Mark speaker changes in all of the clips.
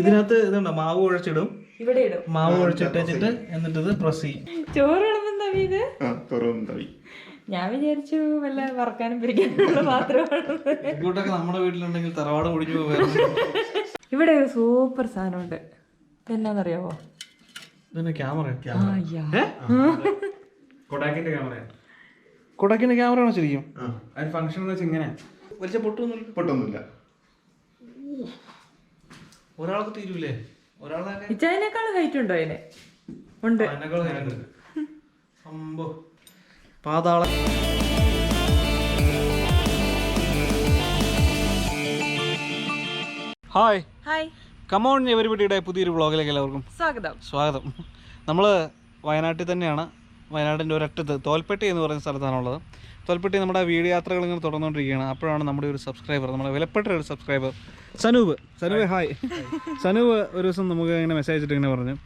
Speaker 1: ഇതിനകത്ത് ഇതുണ്ടോ? മാവ് കുഴച്ചിടും.
Speaker 2: ഇവിടെ ഇടും.
Speaker 1: മാവ് കുഴച്ചിട്ട് വെച്ചിട്ട് എന്നിട്ട് ഇത് പ്രസ് ചെയ്യും.
Speaker 2: ചോറ് തവി ഇത്?
Speaker 3: ആ തുറവും തവി.
Speaker 2: ഞാൻ വിചാരിച്ചു വല്ല വറക്കാനും പിരിക്കാനുള്ള പാത്രമാണ്
Speaker 1: ഇങ്ങോട്ടൊക്കെ നമ്മുടെ വീട്ടിലുണ്ടെങ്കിൽ തറവാട് പോകാറുണ്ട്
Speaker 2: ഇവിടെ ഒരു സൂപ്പർ സാധനമുണ്ട്. എന്നാന്നറിയാവോ
Speaker 1: ഇതന്നെ ക്യാമറ.
Speaker 4: കൊടാക്കിന്റെ ക്യാമറ
Speaker 1: കൊടക്കിന്റെ ക്യാമറ ആണോ ശരിക്കും?
Speaker 4: അതിന് ഫംഗ്ഷൻ എന്ന് വെച്ചാൽ ഇങ്ങനെ
Speaker 1: വലിച്ച പൊട്ടൊന്നും
Speaker 3: പൊട്ടൊന്നുമില്ല.
Speaker 1: ഒരാൾക്ക് തീരൂലേ?
Speaker 2: ഇച്ചതിനേക്കാൾ ഹൈറ്റ് ഉണ്ടോ അതിന്? ഉണ്ട്.
Speaker 1: സംഭവം പാതാള. ഹായ്
Speaker 2: ഹായ്
Speaker 1: കമോൺ എവരിബിയുടെ പുതിയൊരു വ്ളോഗിലേക്ക് എല്ലാവർക്കും
Speaker 2: സ്വാഗതം.
Speaker 1: സ്വാഗതം. നമ്മൾ വയനാട്ടിൽ തന്നെയാണ്. വയനാടിന്റെ ഒരറ്റത്ത് തോൽപ്പെട്ടി എന്ന് പറയുന്ന സ്ഥലത്താണുള്ളത്. തോൽപ്പെട്ടി നമ്മുടെ വീട് യാത്രകൾ ഇങ്ങനെ തുടർന്നുകൊണ്ടിരിക്കുകയാണ്. അപ്പോഴാണ് നമ്മുടെ ഒരു സബ്സ്ക്രൈബർ നമ്മുടെ വിലപ്പെട്ട ഒരു സബ്സ്ക്രൈബർ സനൂപ്. സനൂപ് ഹായ് സനൂപ് ഒരു ദിവസം നമുക്ക് ഇങ്ങനെ മെസ്സേജ് ഇട്ട് ഇങ്ങനെ പറഞ്ഞു.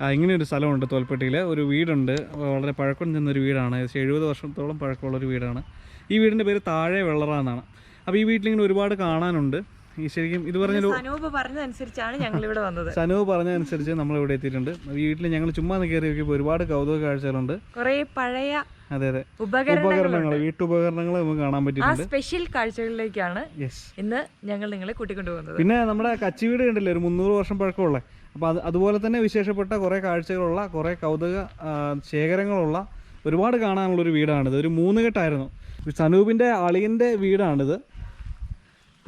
Speaker 1: "ആ, ഇങ്ങനെ ഒരു സ്ഥലമുണ്ട് തോൽപ്പെട്ടിയിൽ ഒരു വീടുണ്ട്. വളരെ പഴക്കം ചെന്നൊരു വീടാണ്. ഏകദേശം എഴുപത് വർഷത്തോളം പഴക്കമുള്ള ഒരു വീടാണ്. ഈ വീടിന്റെ പേര് താഴെ വെള്ളറ എന്നാണ് അപ്പോൾ ഈ വീട്ടിലിങ്ങനെ ഒരുപാട് കാണാനുണ്ട്. ഈ ശരിക്കും ഇത് പറഞ്ഞ
Speaker 2: സനൂപ് പറഞ്ഞതനുസരിച്ചാണ് ഞങ്ങൾ ഇവിടെ വന്നത്.
Speaker 1: സനൂപ് പറഞ്ഞതനുസരിച്ച് നമ്മൾ ഇവിടെ എത്തിയിട്ടുണ്ട്. വീട്ടിൽ ഞങ്ങൾ ചുമ്മാ കയറി നോക്കിയപ്പോൾ ഒരുപാട് കൗതുക കാഴ്ചകളുണ്ട്.
Speaker 2: കൊറേ പഴയ
Speaker 1: അതെ അതെ.
Speaker 2: ഉപകരണങ്ങൾ
Speaker 1: വീട്ടുപകരണങ്ങൾ നമുക്ക് കാണാൻ പറ്റിയിട്ടുണ്ട്.
Speaker 2: സ്പെഷ്യൽ കാഴ്ചകളിലേക്കാണ് ഇന്ന് ഞങ്ങൾ നിങ്ങളെ കൂട്ടിക്കൊണ്ടുപോകുന്നത്
Speaker 1: പിന്നെ നമ്മുടെ കച്ചി വീട് കണ്ടില്ലേ? ഒരു മുന്നൂറ് വർഷം പഴക്കമുള്ള. അപ്പോൾ അത് അതുപോലെ തന്നെ വിശേഷപ്പെട്ട കുറേ കാഴ്ചകളുള്ള കുറേ കൗതുക ശേഖരങ്ങളുള്ള ഒരുപാട് കാണാനുള്ള ഒരു വീടാണിത്. ഒരു മൂന്ന് കെട്ടായിരുന്നു. സനൂപിന്റെ അളിയന്റെ വീടാണിത്.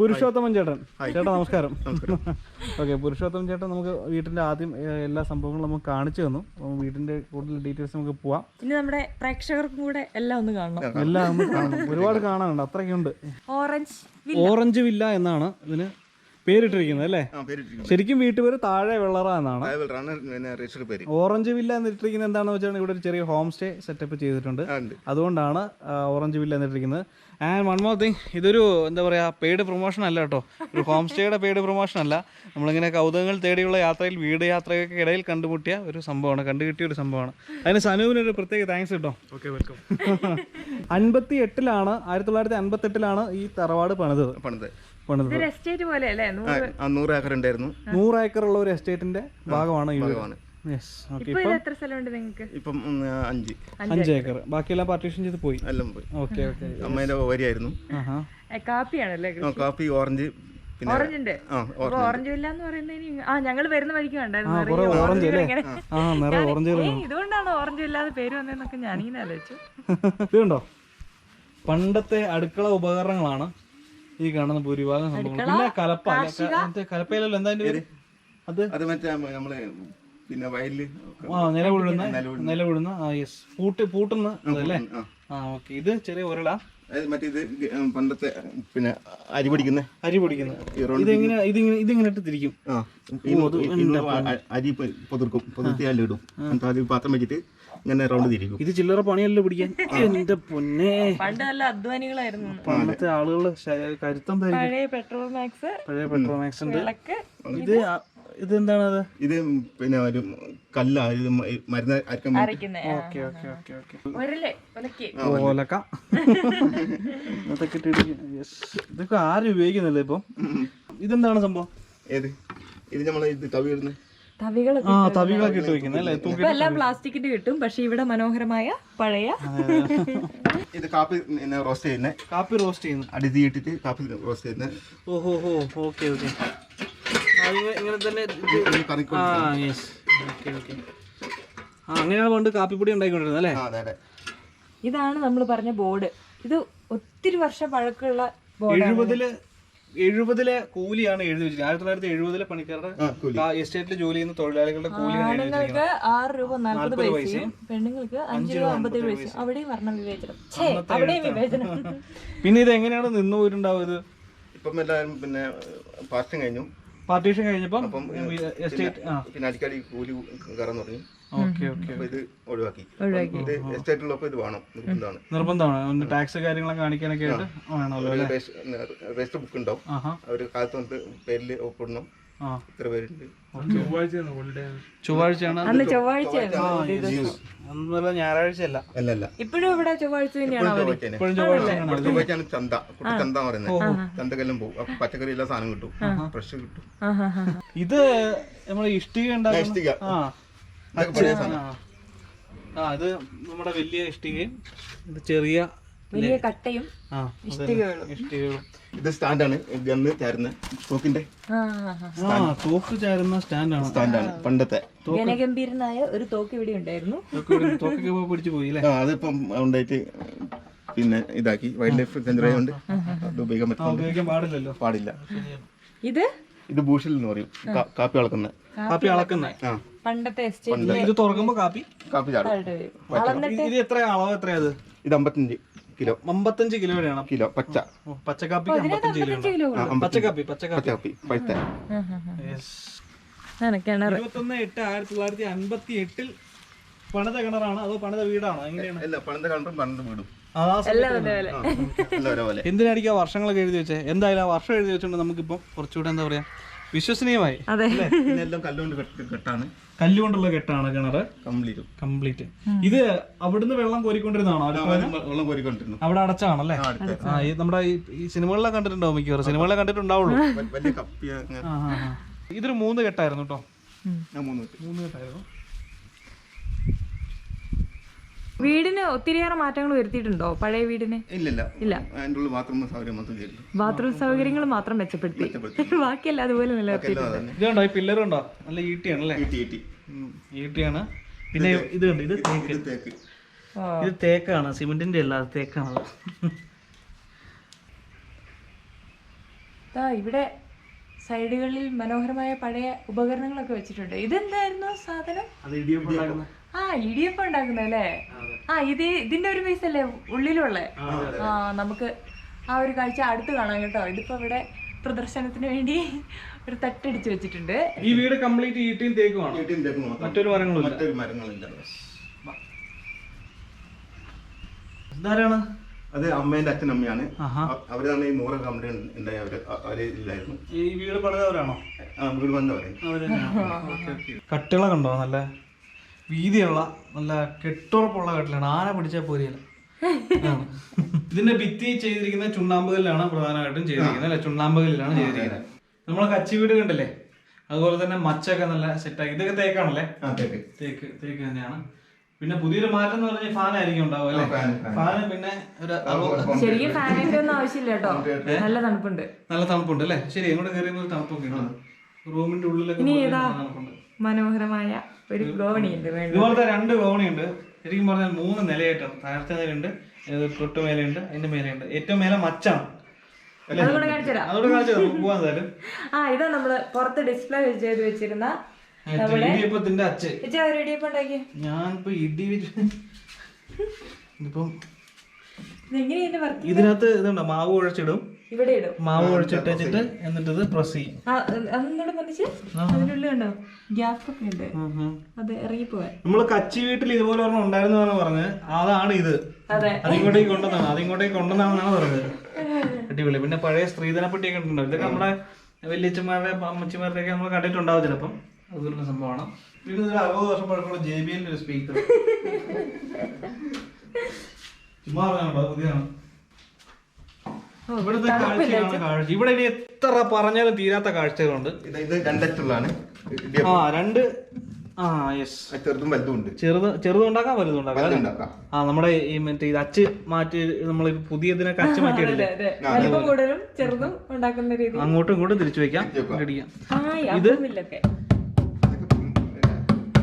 Speaker 1: പുരുഷോത്തമൻ ചേട്ടൻ. ചേട്ടാ നമസ്കാരം. ഓക്കെ പുരുഷോത്തമൻ ചേട്ടൻ നമുക്ക് വീട്ടിന്റെ ആദ്യം എല്ലാ സംഭവങ്ങളും നമുക്ക് കാണിച്ചു തന്നു. വീട്ടിന്റെ കൂടുതൽ ഡീറ്റെയിൽസ് നമുക്ക് പോവാം.
Speaker 2: ഇനി നമ്മുടെ പ്രേക്ഷകർക്കും കൂടെ എല്ലാം ഒന്ന് കാണണം.
Speaker 1: എല്ലാം ഒന്ന് കാണണം. ഒരുപാട് കാണാനുണ്ട്. അത്രയ്ക്കുണ്ട്.
Speaker 2: ഓറഞ്ച്
Speaker 1: ഓറഞ്ച് വില്ല എന്നാണ് ഇതിന് പേരിട്ടിരിക്കുന്നത് അല്ലേ? ശരിക്കും വീട്ടുപേര് താഴെ വെള്ളറ എന്നാണ്. ഓറഞ്ച് വില്ല എന്നിട്ടിരിക്കുന്നത് എന്താണെന്ന് വെച്ചാൽ ഇവിടെ ഒരു ചെറിയ ഹോം സ്റ്റേ സെറ്റപ്പ് ചെയ്തിട്ടുണ്ട് അതുകൊണ്ടാണ് ഓറഞ്ച് വില്ല എന്നിട്ടിരിക്കുന്നത്. ആൻഡ് വൺ മോർ തിങ് ഇതൊരു എന്താ പറയുക പെയ്ഡ് പ്രൊമോഷൻ അല്ല കേട്ടോ. ഒരു ഹോം സ്റ്റേയുടെ പെയ്ഡ് പ്രൊമോഷൻ അല്ല. നമ്മളിങ്ങനെ കൗതുകങ്ങൾ തേടിയുള്ള യാത്രയിൽ വീട് യാത്രയൊക്കെ ഇടയിൽ കണ്ടുമുട്ടിയ ഒരു സംഭവമാണ് കണ്ടുകിട്ടിയ ഒരു സംഭവമാണ്. അതിന് സനുവിനൊരു പ്രത്യേക താങ്ക്സ് കേട്ടോ
Speaker 4: ഓക്കെ വെൽക്കം
Speaker 1: അൻപത്തി എട്ടിലാണ് ആയിരത്തി തൊള്ളായിരത്തി അൻപത്തി എട്ടിലാണ് ഈ തറവാട്
Speaker 3: പണിത് പണിത് പണിത് നൂറ് ഏക്കർ ഉണ്ടായിരുന്നു.
Speaker 1: നൂറ് ഏക്കറുള്ള ഒരു എസ്റ്റേറ്റിന്റെ ഭാഗമാണ് ഈ
Speaker 3: ഭാഗമാണ്.
Speaker 1: യെസ് ഓക്കെ
Speaker 2: ഇപ്പൊ
Speaker 3: അഞ്ച്.
Speaker 1: അഞ്ച് ഏക്കർ. ബാക്കിയെല്ലാം പാർട്ടീഷൻ ചെയ്ത് പോയി?
Speaker 3: എല്ലാം പോയി.
Speaker 1: Okay okay.
Speaker 3: അമ്മേന്റെ വരിയായിരുന്നു.
Speaker 1: ആഹാ.
Speaker 2: കാപ്പിയാണല്ലേ
Speaker 3: ആ, കാപ്പി ഓറഞ്ച് പിന്നെ
Speaker 2: ഓറഞ്ച് ഉണ്ട്. ഓറഞ്ച് വില്ല എന്ന് പറയുന്നതിന് ആ ഞങ്ങൾ വരുന്ന വഴിക്ക് കണ്ടായിരുന്നു. ഇതുകൊണ്ടാണ് ഓറഞ്ച് ഇല്ലാതെ പേര് വന്നതെന്നൊക്കെ ഞാനിങ്ങനെ ആലോചിച്ചു.
Speaker 1: ഇതുണ്ടോ? പണ്ടത്തെ അടുക്കള ഉപകരണങ്ങളാണ് ഈ കാണുന്ന ഭൂരിഭാഗം സംഭവങ്ങൾ പിന്നെ കലപ്പ കലപ്പയിലല്ലോ എന്താ അത്?
Speaker 3: അത് മറ്റേ നമ്മൾ പിന്നെ വയലിൽ
Speaker 1: ആ നിലവിഴുന്ന നിലവിഴുന്ന ആ യെസ് പൂട്ട് പൂട്ടുന്ന അതല്ലേ
Speaker 3: ആ.
Speaker 1: ഓക്കെ ഇത് ചെറിയ ഉരുള.
Speaker 3: അതായത് മറ്റേ ഇത് പണ്ടത്തെ പിന്നെ അരി പിടിക്കുന്ന?
Speaker 1: അരി
Speaker 3: പിടിക്കുന്ന.
Speaker 1: ഇതെങ്ങനെ ഇതിങ്ങനെ ഇതിങ്ങനെ ഇട്ട് തിരിക്കും
Speaker 3: അരി പൊതിർക്കും. പൊതിർത്തിയാലും ഇടും. എന്നിട്ട് അതിൽ പാത്രം വെച്ചിട്ട് ഇങ്ങനെ റൗണ്ട് തിരിക്കും.
Speaker 1: ഇത് ചില്ലറ പണിയല്ലോ പിടിക്കാൻ? എന്റെ പൊന്നെ.
Speaker 2: പണ്ട് നല്ല അധ്വാനികളായിരുന്നു.
Speaker 1: പണ്ടത്തെ ആളുകളുടെ കരുത്തം തരും
Speaker 2: പഴയ പെട്രോൾ മാക്സ്
Speaker 1: പഴയ പെട്രോമാക്സ് ഉണ്ട്.
Speaker 2: വിളക്ക്
Speaker 1: ഇത് ഇത് എന്താണ് അത്
Speaker 3: ഇത് പിന്നെ ഒരു കല്ല മരുന്ന് അരക്കാൻ
Speaker 1: ഓക്കെ ഓക്കെ ഓക്കെ ഓക്കെ. ഓലക്ക. അതൊക്കെ ഇട്ടിട്ട് yes. ഇതൊക്കെ ആരും ഉപയോഗിക്കുന്നില്ല ഇപ്പം? ഇതെന്താണ് സംഭവം?
Speaker 3: ഏത്? ഇത് നമ്മൾ ഇത് തവി ഇടുന്ന.
Speaker 2: തവികളൊക്കെ
Speaker 1: ആ തവികളൊക്കെ ഇട്ട് വെക്കുന്നത് അല്ലേ? തൂക്കി
Speaker 2: ഇപ്പൊ എല്ലാം പ്ലാസ്റ്റിക്കിന്റെ കിട്ടും പക്ഷെ ഇവിടെ മനോഹരമായ പഴയ
Speaker 3: ഇത് കാപ്പി റോസ്റ്റ് ചെയ്യുന്ന.
Speaker 1: കാപ്പി റോസ്റ്റ് ചെയ്യുന്നു.
Speaker 3: അടി തീയിട്ടിട്ട് കാപ്പി റോസ്റ്റ് ചെയ്യുന്നേ.
Speaker 1: ഓഹോ. Okay okay. ഇങ്ങനെ തന്നെ ആ യെസ് ഓക്കെ ഓക്കെ ആ അങ്ങനെയാണ് പണ്ട് കാപ്പിപ്പൊടി ഉണ്ടായിക്കൊണ്ടിരുന്നത് അല്ലേ?
Speaker 2: ഇതാണ് നമ്മൾ പറഞ്ഞ ബോർഡ്. ഇത് ഒത്തിരി വർഷം പഴക്കമുള്ള ബോർഡ്
Speaker 1: എഴുപതിൽ എഴുപതിലെ കൂലിയാണ് എഴുതി വെച്ചിരിക്കുന്നത്. ആയിരത്തി തൊള്ളായിരത്തി എഴുപതിലെ പണിക്കാരുടെ എസ്റ്റേറ്റിൽ ജോലി ചെയ്യുന്ന തൊഴിലാളികളുടെ കൂലിയാണ്
Speaker 2: ആണുങ്ങൾക്ക് ആറ് രൂപ നാൽപ്പത് പൈസയും പെണ്ണുങ്ങൾക്ക് അഞ്ച് രൂപ അമ്പത്തേഴ് പൈസ അവിടെയും വർണ വിവേചനം. അവിടെയും വിവേചനം.
Speaker 1: പിന്നെ ഇത് എങ്ങനെയാണ് നിന്നു ഇത്?
Speaker 3: ഇപ്പം എല്ലാവരും പിന്നെ പാർട്ടി കഴിഞ്ഞു.
Speaker 1: പാർട്ടീഷൻ കഴിഞ്ഞപ്പം
Speaker 3: അപ്പം
Speaker 1: എസ്റ്റേറ്റ് ആ.
Speaker 3: പിന്നെ അടിക്കടി കൂലി കയറാൻ തുടങ്ങി
Speaker 1: ഓക്കെ ഓക്കെ.
Speaker 3: അപ്പൊ ഇത് ഒഴിവാക്കി. ഇത് ഇത് വേണം. നിർബന്ധമാണ്.
Speaker 1: നിർബന്ധമാണ്. ടാക്സ് കാര്യങ്ങളൊക്കെ കാണിക്കാനൊക്കെ ആയിട്ട് വേണമല്ലോ
Speaker 3: രജിസ്റ്റർ ബുക്ക് ഉണ്ടാവും. അവർ കാലത്ത് വന്നിട്ട് പേരിൽ ഒപ്പിടണം. ഇത്ര പേരുണ്ട്?
Speaker 4: ചൊവ്വാഴ്ചയാണ് ഹോളിഡേ
Speaker 1: ചൊവ്വാഴ്ചയാണ്?
Speaker 2: അന്ന് ചൊവ്വാഴ്ച
Speaker 1: അന്നല്ല ഞായറാഴ്ച അല്ല
Speaker 3: അല്ല അല്ല
Speaker 2: ഇപ്പോഴും ഇവിടെ ചൊവ്വാഴ്ച തന്നെയാണോ അവധി?
Speaker 3: ചൊവ്വാഴ്ചയാണ്
Speaker 1: ഇപ്പോഴും ചൊവ്വാഴ്ചയാണ്
Speaker 3: കുറച്ച് ചൊവ്വാഴ്ചയാണ് ചന്ത. കുട്ടി ചന്ത എന്ന് പറയുന്നത്. ചന്തക്കെല്ലാം പോകും. അപ്പൊ പച്ചക്കറി എല്ലാ സാധനം കിട്ടും. ഫ്രഷ് കിട്ടും.
Speaker 2: ആഹാ.
Speaker 1: ഇത് നമ്മൾ ഇഷ്ടിക ഉണ്ടാക്കുന്ന
Speaker 3: ഇഷ്ടിക.
Speaker 1: ആ.
Speaker 3: ഇതൊക്കെ പഴയ സാധനം.
Speaker 1: ആ. ആ ഇത് നമ്മുടെ വലിയ ഇഷ്ടികയും ഇത് ചെറിയ
Speaker 2: വലിയ കട്ടയും ഇഷ്ടികകളും
Speaker 3: ഇത് സ്റ്റാൻഡാണ്. ഗണ്ണ് ചേരുന്ന തോക്കിന്റെ
Speaker 1: തോക്ക് ചേർന്ന സ്റ്റാൻഡാണ്.
Speaker 3: സ്റ്റാൻഡാണ്. പണ്ടത്തെ
Speaker 2: ഗണഗംഭീരനായ ഒരു തോക്ക് ഇവിടെ ഉണ്ടായിരുന്നു.
Speaker 1: തോക്കൊക്കെ പിടിച്ചു പോയി
Speaker 3: അതിപ്പം ഉണ്ടായിട്ട് പിന്നെ ഇതാക്കി. വൈൽഡ് ലൈഫ് സെഞ്ചുറി ആയതുകൊണ്ട് അത് ഉപയോഗിക്കാൻ
Speaker 1: ആ, പാടില്ലല്ലോ.
Speaker 3: പാടില്ല.
Speaker 2: ഇത്?
Speaker 3: ഇത് ഭൂഷിൽ എന്ന് പറയും. കാപ്പി അളക്കുന്ന.
Speaker 1: കാപ്പി അളക്കുന്ന.
Speaker 2: പണ്ടത്തെ എസ്റ്റേറ്റ്
Speaker 1: ഇത് തുറക്കുമ്പോ കാപ്പി?
Speaker 3: കാപ്പി ചാടും.
Speaker 1: ഇത് ഇത് എത്ര അളവ് എത്രയാ
Speaker 3: ഇത് അമ്പത്തഞ്ച്. കിലോ.
Speaker 1: അമ്പത്തഞ്ച് കിലോയുടെയാണ്
Speaker 3: കിലോ പച്ച.
Speaker 1: പച്ചക്കാപ്പി അമ്പത്തഞ്ച് കിലോ പച്ചക്കാപ്പി പച്ചക്കാപ്പി.
Speaker 3: പഴുത്ത.
Speaker 1: ഇരുപത്തൊന്ന് എട്ട് ആയിരത്തി തൊള്ളായിരത്തി അൻപത്തി എട്ടിൽ പണിത കിണറാണ് അതോ പണിത വീടാണോ? എങ്ങനെയാണ്?
Speaker 3: അല്ല പണിത വീടും.
Speaker 1: എന്തിനായിരിക്കും ആ വർഷങ്ങളൊക്കെ എഴുതി വെച്ചേ? എന്തായാലും ആ വർഷം എഴുതി വെച്ചോണ്ട് നമുക്കിപ്പം കുറച്ചുകൂടെ എന്താ പറയാ? വിശ്വസനീയമായി.
Speaker 2: അതെ.
Speaker 3: ഇതെല്ലാം കല്ലുകൊണ്ട് കെട്ടാണ്.
Speaker 1: കല്ലുകൊണ്ടുള്ള കെട്ടാണ് കിണറ്.
Speaker 3: കംപ്ലീറ്റ്.
Speaker 1: കംപ്ലീറ്റ്. ഇത് അവിടുന്ന് വെള്ളം കോരിക്കൊണ്ടിരുന്നതാണോ? അടുത്ത
Speaker 3: വെള്ളം കോരിക്കൊണ്ടിരുന്നു.
Speaker 1: അവിടെ അടച്ചാണല്ലേ?
Speaker 3: ആ,
Speaker 1: ഈ നമ്മുടെ ഈ- സിനിമകളിലൊക്കെ കണ്ടിട്ടുണ്ടാവും മിക്കവാറും. സിനിമകളിലെ കണ്ടിട്ടുണ്ടാവുള്ളൂ. ഇതൊരു മൂന്ന് കെട്ടായിരുന്നു കേട്ടോ.
Speaker 3: ഞാൻ മൂന്ന് വെച്ചു
Speaker 1: മൂന്ന് കെട്ടായിരുന്നു.
Speaker 2: വീടിന് ഒത്തിരിയേറെ മാറ്റങ്ങൾ വരുത്തിയിട്ടുണ്ടോ? പഴയ വീടിന്?
Speaker 3: ഇല്ലില്ല.
Speaker 2: ഇല്ല.
Speaker 3: അതിന്റെ ബാത്റൂം സൗകര്യം
Speaker 2: ബാത്റൂം സൗകര്യങ്ങൾ മാത്രം മെച്ചപ്പെടുത്തി. ബാക്കിയല്ല അതുപോലെ
Speaker 1: ഈ പില്ലർ കണ്ടോ നല്ല ഈട്ടിയാണല്ലേ? ഈട്ടിയാണ്. പിന്നെ ഇത് കണ്ടോ? ഇത് തേക്ക്.
Speaker 3: ഇത് തേക്ക്
Speaker 1: ഇത് തേക്കാണ്. സിമെന്റിന്റെ അല്ല തേക്കാണ്.
Speaker 2: ദാ ഇവിടെ സൈഡുകളിൽ മനോഹരമായ പഴയ ഉപകരണങ്ങളൊക്കെ വെച്ചിട്ടുണ്ട്. ഇതെന്തായിരുന്നു സാധനം?
Speaker 1: അത് ഇടിയപ്പം ഉണ്ടാക്കുന്ന
Speaker 2: ആ ഇടിയപ്പം ഉണ്ടാക്കുന്നല്ലേ ആ ഇത് ഇതിന്റെ ഒരു പീസ് അല്ലേ ഉള്ളിലുള്ള? ആ നമുക്ക് ആ ഒരു കാഴ്ച അടുത്ത് കാണാം കേട്ടോ. ഇതിപ്പോ ഇവിടെ പ്രദർശനത്തിന് വേണ്ടി ഒരു തട്ടടിച്ച് വെച്ചിട്ടുണ്ട്.
Speaker 1: ഈ വീട് കംപ്ലീറ്റ് ഈട്ടിയും തേക്കുമാണ്
Speaker 3: ഈട്ടിയും തേക്കും മാത്രം.
Speaker 1: മറ്റൊരു മരങ്ങളും ഇല്ല.
Speaker 3: മറ്റൊരു മരങ്ങളില്ല.
Speaker 1: ഇതാരാണ്?
Speaker 3: അത് അമ്മേന്റെ അച്ഛൻ
Speaker 1: അമ്മയാണ്.
Speaker 3: അ- അവരാണ് ഈ നൂറ് കമ്പനി ഉണ്ടായി അവർ അ- അവർ ഇല്ലായിരുന്നു.
Speaker 1: ഈ വീട് പണിതവരാണോ?
Speaker 3: ആ വീട് വന്നവരെ
Speaker 1: കട്ടിള കണ്ടോ നല്ല? വീതിയുള്ള നല്ല കെട്ടുറപ്പുള്ള കട്ടിലാണ്. ആന പിടിച്ചാൽ പോരിയല്ല. ഇതിന്റെ ഭിത്തി ചെയ്തിരിക്കുന്ന ചുണ്ണാമ്പുകല്ലാണ് പ്രധാനമായിട്ടും ചെയ്തിരിക്കുന്നത് അല്ലെ? ചുണ്ണാമ്പുകല്ലാണ് ചെയ്തിരിക്കുന്നത്. നമ്മളെ കച്ചി വീട് കണ്ടില്ലേ? അതുപോലെ തന്നെ മച്ചൊക്കെ നല്ല സെറ്റാക്കി. ഇതൊക്കെ തേക്കാണല്ലേ?
Speaker 3: തേക്ക്.
Speaker 1: തേക്ക് തന്നെയാണ്. പിന്നെ പുതിയൊരു മാറ്റം എന്ന് പറഞ്ഞാൽ ഫാൻ ആയിരിക്കും ഉണ്ടാവും അല്ലെ?
Speaker 3: ഫാൻ.
Speaker 1: ഫാന് പിന്നെ ഒരു അറുപത്
Speaker 2: ശരിക്കും ഫാനിന്റെ ഒന്നും ആവശ്യമില്ല കേട്ടോ. നല്ല തണുപ്പുണ്ട്.
Speaker 1: നല്ല തണുപ്പുണ്ട് അല്ലേ? ശരി എങ്ങോട്ട് കയറിയുന്ന ഒരു തണുപ്പൊക്കെ റൂമിന്റെ ഉള്ളിലൊക്കെ
Speaker 2: മനോഹരമായ ഒരു ഗോവണിയുണ്ട്
Speaker 1: ഇതുപോലത്തെ രണ്ട് ഗോവണിയുണ്ട് ശരിക്കും പറഞ്ഞാൽ മൂന്ന് നിലയായിട്ടാണ്. താഴത്തെ നിലയുണ്ട് ഏത് തൊട്ട് മേലെയുണ്ട് അതിന്റെ മേലെയുണ്ട്. ഏറ്റവും മേലെ മച്ചാണ്.
Speaker 2: അതുകൂടെ ആ ഇതാ നമ്മൾ പുറത്ത് ഡിസ്പ്ലേ ചെയ്ത് വെച്ചിരുന്ന
Speaker 1: ഇടിയപ്പത്തിന്റെ
Speaker 2: ഒരു ഇടിയപ്പം ഉണ്ടാക്കി
Speaker 1: ഞാനിപ്പോ ഇടി ഇതിനകത്ത് ഇതുണ്ടോ? മാവ് കുഴച്ചിടും.
Speaker 2: ഇവിടെ ഇടും.
Speaker 1: മാവ് ഒഴിച്ചിട്ട് വെച്ചിട്ട് എന്നിട്ട് ഇത് പ്രസ്. ചെയ്യും
Speaker 2: ആ അതൊന്നുകൂടെ പതിച്ച് അതിനുള്ളിൽ കണ്ടോ? ഗ്യാപ്പ് ഒക്കെ ഉണ്ട്. അത് ഇറങ്ങിപ്പോവാൻ.
Speaker 1: നമ്മൾ കച്ചി വീട്ടിൽ ഇതുപോലെ ഒരെണ്ണം ഉണ്ടായിരുന്നു പറഞ്ഞത് അതാണ് ഇത്.
Speaker 2: അതെ.
Speaker 1: അതിങ്ങോട്ടേക്ക് കൊണ്ടുവന്നാണ് അതിങ്ങോട്ടേക്ക് കൊണ്ടുവന്നാണെന്നാണ് പറഞ്ഞത്. അടിപൊളി. പിന്നെ പഴയ സ്ത്രീധനപ്പെട്ടിയൊക്കെ ഉണ്ടോ ഇതൊക്കെ നമ്മുടെ വലിയച്ഛന്മാരുടെ അമ്മച്ചിമാരുടെ ഒക്കെ നമ്മൾ കണ്ടിട്ടുണ്ടാവും ചിലപ്പം. അതുപോലെ സംഭവമാണ്. പിന്നെ ഒരു അറുപത് വർഷം പഴക്കമുള്ള ജെ ബി എല്ലിന്റെ ഒരു സ്പീക്കർ ചുമ്മാ പറഞ്ഞാണോ പുതിയതാണ്. ഇവിടുത്തെ കാഴ്ചയാണ് കാഴ്ച. ഇവിടെ ഇനി എത്ര പറഞ്ഞാലും തീരാത്ത കാഴ്ചകളുണ്ട്.
Speaker 3: ഇത് ഇത് രണ്ടറ്റുള്ളതാണ്
Speaker 1: ആ രണ്ട് ആ യെസ്
Speaker 3: ചെറുതും വലുതും ഉണ്ട്.
Speaker 1: ചെറുത് ചെറുതുണ്ടാക്കാം വലുതുണ്ടാക്കാം അല്ലേ?
Speaker 3: വലുതുണ്ടാക്കാം.
Speaker 1: ആ നമ്മുടെ ഈ മറ്റേ ഇത് അച്ച് മാറ്റി നമ്മൾ പുതിയതിനൊക്കെ അച്ച് മാറ്റി
Speaker 2: അതെ വലിപ്പം കൂടുതലും ചെറുതും ഉണ്ടാക്കുന്ന രീതി
Speaker 1: അങ്ങോട്ടും ഇങ്ങോട്ടും തിരിച്ചു വെക്കാം ഇടിക്കാം
Speaker 2: ആ യാതൊന്നുമില്ലൊക്കെ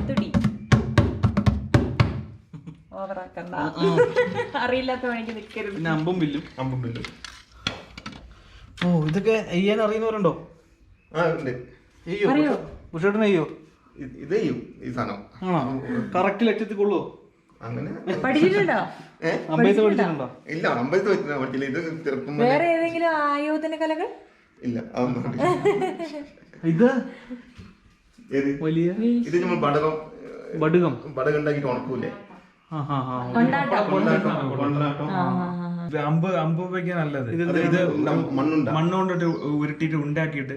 Speaker 2: തുടി ഓവറാക്കണ്ട അറിയില്ലാത്ത പണിക്ക് നിൽക്കരുത്.
Speaker 1: പിന്നെ അമ്പും വില്ലും.
Speaker 3: അമ്പും ബില്ലും
Speaker 1: ഓ ഇതൊക്കെ ചെയ്യാൻ അറിയുന്നവരുണ്ടോ?
Speaker 3: ആ ഉണ്ട്.
Speaker 1: ഉഷേട്ടൻ
Speaker 3: ഇത് ചെയ്യും ഈ സാധനം.
Speaker 1: ആണോ? കറക്റ്റ് ലക്ഷ്യത്തിൽ കൊള്ളുവോ
Speaker 3: അങ്ങനെ
Speaker 2: പഠിച്ചിട്ടുണ്ടോ?
Speaker 3: ഏ?
Speaker 1: അമ്പയത്ത് പഠിച്ചിട്ടുണ്ടോ?
Speaker 3: ഇല്ല അമ്പലത്തിൽ വെച്ചിട്ടാ പഠിച്ചില്ല. ഇത് ചെറുപ്പം മുതലേ-
Speaker 2: വേറെ ഏതെങ്കിലും ആയോധന കലകൾ?
Speaker 3: ഇല്ല അതൊന്നും അറിയില്ല.
Speaker 1: ഇത്?
Speaker 3: ഏത്?
Speaker 1: വലിയ
Speaker 3: ഇത് നമ്മൾ ബടകം
Speaker 1: ബടുകം
Speaker 3: ബടകം ഉണ്ടാക്കിയിട്ട് ഉണക്കൂലേ
Speaker 1: ആ
Speaker 2: കൊണ്ടാട്ടം.
Speaker 3: കൊണ്ടാട്ടം. കൊണ്ടാട്ടം.
Speaker 2: ആ, ആ, ആ, ആ.
Speaker 4: ഇത് അമ്പ് അമ്പ് ഉപയോഗിക്കാൻ നല്ലത്.
Speaker 1: ഇത്
Speaker 3: മണ്ണുണ്ട.
Speaker 4: മണ്ണ് കൊണ്ടിട്ട് ഉരുട്ടിയിട്ട് ഉണ്ടാക്കിയിട്ട്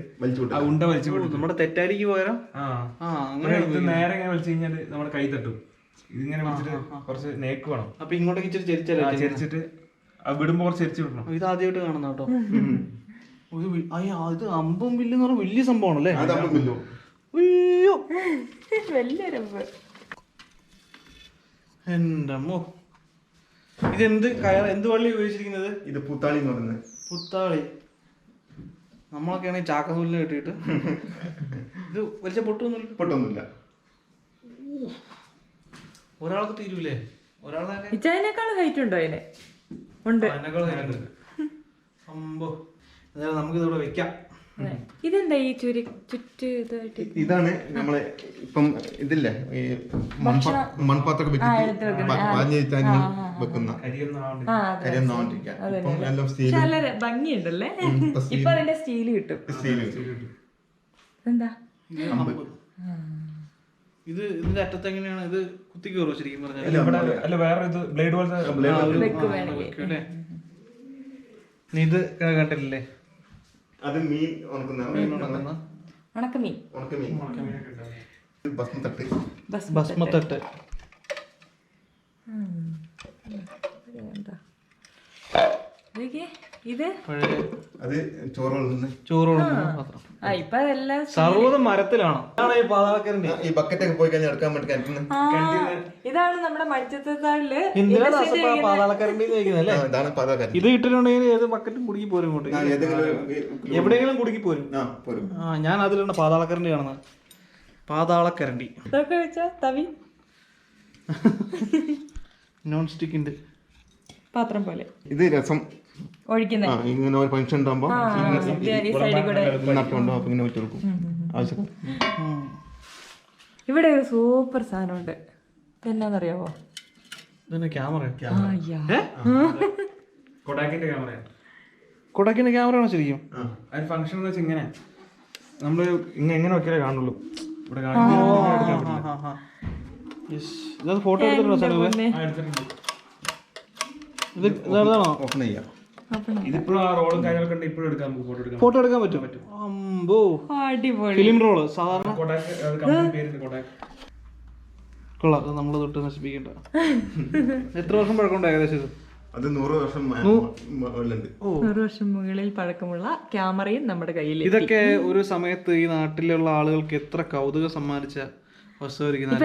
Speaker 4: ഉണ്ട വലിച്ചു കൊടുക്കും
Speaker 1: നമ്മുടെ തെറ്റാലിക്ക് പകരം?
Speaker 4: ആ.
Speaker 1: ആ
Speaker 4: അങ്ങനെ ഇത് നേരെ ഇങ്ങനെ വലിച്ചു കഴിഞ്ഞാൽ നമ്മുടെ കൈ തട്ടും. ഇതിങ്ങനെ വലിച്ചിട്ട് കുറച്ച് നേക്ക് വേണം
Speaker 1: അപ്പൊ ഇങ്ങോട്ടേക്ക് ഇച്ചിരി ചെരിച്ചല്ലേ
Speaker 4: ആ ചെരിച്ചിട്ട് ആ വിടുമ്പോ കുറച്ച് ചെരിച്ചു വിടണം.
Speaker 1: ഇത് ആദ്യമായിട്ട് കാണുന്ന കേട്ടോ. ഇത് അമ്പും വില്ലെന്ന് പറഞ്ഞാൽ വലിയ സംഭവമാണല്ലേ? അയ്യോ.
Speaker 2: വലിയ
Speaker 1: എന്റെ അമ്മോ ഇതെന്ത് കയർ എന്ത് വള്ളി ഉപയോഗിച്ചിരിക്കുന്നത്?
Speaker 3: ഇത് പുത്താളി എന്ന് പറയുന്നത്.
Speaker 1: പുത്താളി. നമ്മളൊക്കെയാണെങ്കിൽ ചാക്കനൂലിന് കെട്ടിയിട്ട്. ഇത് വലിച്ച പൊട്ടൊന്നുമില്ല.
Speaker 3: പൊട്ടൊന്നുമില്ല.
Speaker 1: ഒരാൾക്ക് തീരൂലേ? ഒരാളെ
Speaker 2: ഇച്ചതിനേക്കാൾ ഹൈറ്റ് ഉണ്ടോ അതിന്? ഉണ്ട്.
Speaker 1: അതിനേക്കാൾ എന്തായാലും നമുക്ക് ഇതിവിടെ വെക്കാം.
Speaker 2: ഇതെന്താ ഈ ചുരി ചുറ്റ് ഇതായിട്ട്?
Speaker 3: ഇതാണ് നമ്മളെ ഇപ്പം ഇതില്ലേ? ഈ മൺപാ മൺപാത്രം വെച്ചിട്ട് പാഞ്ഞ് വെക്കുന്ന.
Speaker 2: നല്ല ഭംഗിയുണ്ടല്ലേ? ഇപ്പൊ അതിന്റെ സ്റ്റീൽ. കിട്ടും. എന്താ
Speaker 1: ഇത് ഇതിന്റെ അറ്റത്ത് എങ്ങനെയാണ്? ഇത് കുത്തി കയറുമോ ശരിക്കും പറഞ്ഞാൽ?
Speaker 4: അല്ല വേറെ ഇത് ബ്ലേഡ് പോലത്തെ
Speaker 1: ഇത് കണ്ടിട്ടില്ലേ?
Speaker 3: അത് മീൻ ഉണക്കുന്ന
Speaker 2: ഉണക്കമീൻ.
Speaker 3: ഉണക്കമീൻ. മീൻ ഭസ്മ തട്ട്
Speaker 2: ബസ്
Speaker 1: ഭസ്മത്തട്ട്.
Speaker 2: എന്താ ഇത്?
Speaker 3: അത്
Speaker 1: പാത്രം
Speaker 2: ഇപ്പൊ
Speaker 1: സർവതും മരത്തിലാണ്? ഇതാണ് ഈ പാതാളക്കരന്റെ
Speaker 3: ഈ ബക്കറ്റൊക്കെ പോയി കഴിഞ്ഞാൽ എടുക്കാൻ വേണ്ടി
Speaker 2: ഇതാണ് നമ്മുടെ
Speaker 1: പാതാളക്കരണ്ടി ചോദിക്കുന്നല്ലേ
Speaker 3: ഇതാണ്
Speaker 1: ഇത് ഇട്ടിട്ടുണ്ടെങ്കിൽ ഏത് ബക്കറ്റും കുടുക്കി പോരും ഇങ്ങോട്ട്. എവിടെയെങ്കിലും കുടുക്കി പോരും.
Speaker 3: ആ പോരും.
Speaker 1: ആ ഞാൻ അതിലാണ് പാതാളക്കരണ്ടി കാണുന്നത്. പാതാളക്കരണ്ടി.
Speaker 2: ഇതൊക്കെ വെച്ചാ തവി.
Speaker 1: നോൺ സ്റ്റിക്കിന്റെ
Speaker 2: പാത്രം പോലെ.
Speaker 3: ഇത് രസം.
Speaker 2: ഒഴിക്കുന്ന.
Speaker 3: ഇങ്ങനെ ഒരു ഫംഗ്ഷൻ ഉണ്ടാകുമ്പോൾ അപ്പൊ ഇങ്ങനെ വെച്ച് കൊടുക്കും. ആവശ്യം
Speaker 2: ഇവിടെ ഒരു സൂപ്പർ സാധനമുണ്ട്. എന്നാന്നറിയാവോ
Speaker 1: ഇതന്നെ ക്യാമറ.
Speaker 2: അയ്യാ
Speaker 4: കൊടാക്കിന്റെ ക്യാമറ
Speaker 1: ആണോ ശരിക്കും?
Speaker 4: ഫംഗ്ഷൻ എന്ന് വെച്ചാൽ ഇങ്ങനെ. നമ്മൾ ഇങ്ങനെ എങ്ങനെ വെക്കാലേ കാണുള്ളൂ. ഇവിടെ
Speaker 1: ഫോട്ടോ എടുത്തിട്ടുണ്ട് ഇത് ഇതാണോ
Speaker 3: ഓപ്പൺ ചെയ്യാം.
Speaker 4: ഇതിപ്പോഴും ആ റോളും കാര്യങ്ങളൊക്കെ ഉണ്ട്. ഇപ്പോഴും എടുക്കാൻ നമുക്ക് ഫോട്ടോ എടുക്കാൻ
Speaker 1: ഫോട്ടോ എടുക്കാൻ പറ്റും. അമ്പോ.
Speaker 2: അടിപൊളി.
Speaker 1: ഫിലിം റോൾ സാധാരണ.
Speaker 4: കൊടാക്ക് അത് കമ്പനി പേരുണ്ട് കൊടാക്ക്
Speaker 1: കൊള്ളാം. അത് നമ്മൾ തൊട്ട് നശിപ്പിക്കണ്ട. എത്ര വർഷം പഴക്കമുണ്ട് ഏകദേശം
Speaker 3: അത് നൂറ് വർഷം
Speaker 2: നൂറ് വർഷം മുകളിൽ പഴക്കമുള്ള ക്യാമറയും നമ്മുടെ കയ്യിൽ
Speaker 1: ഇതൊക്കെ ഒരു സമയത്ത് ഈ നാട്ടിലുള്ള ആളുകൾക്ക് എത്ര കൗതുകം സമ്മാനിച്ച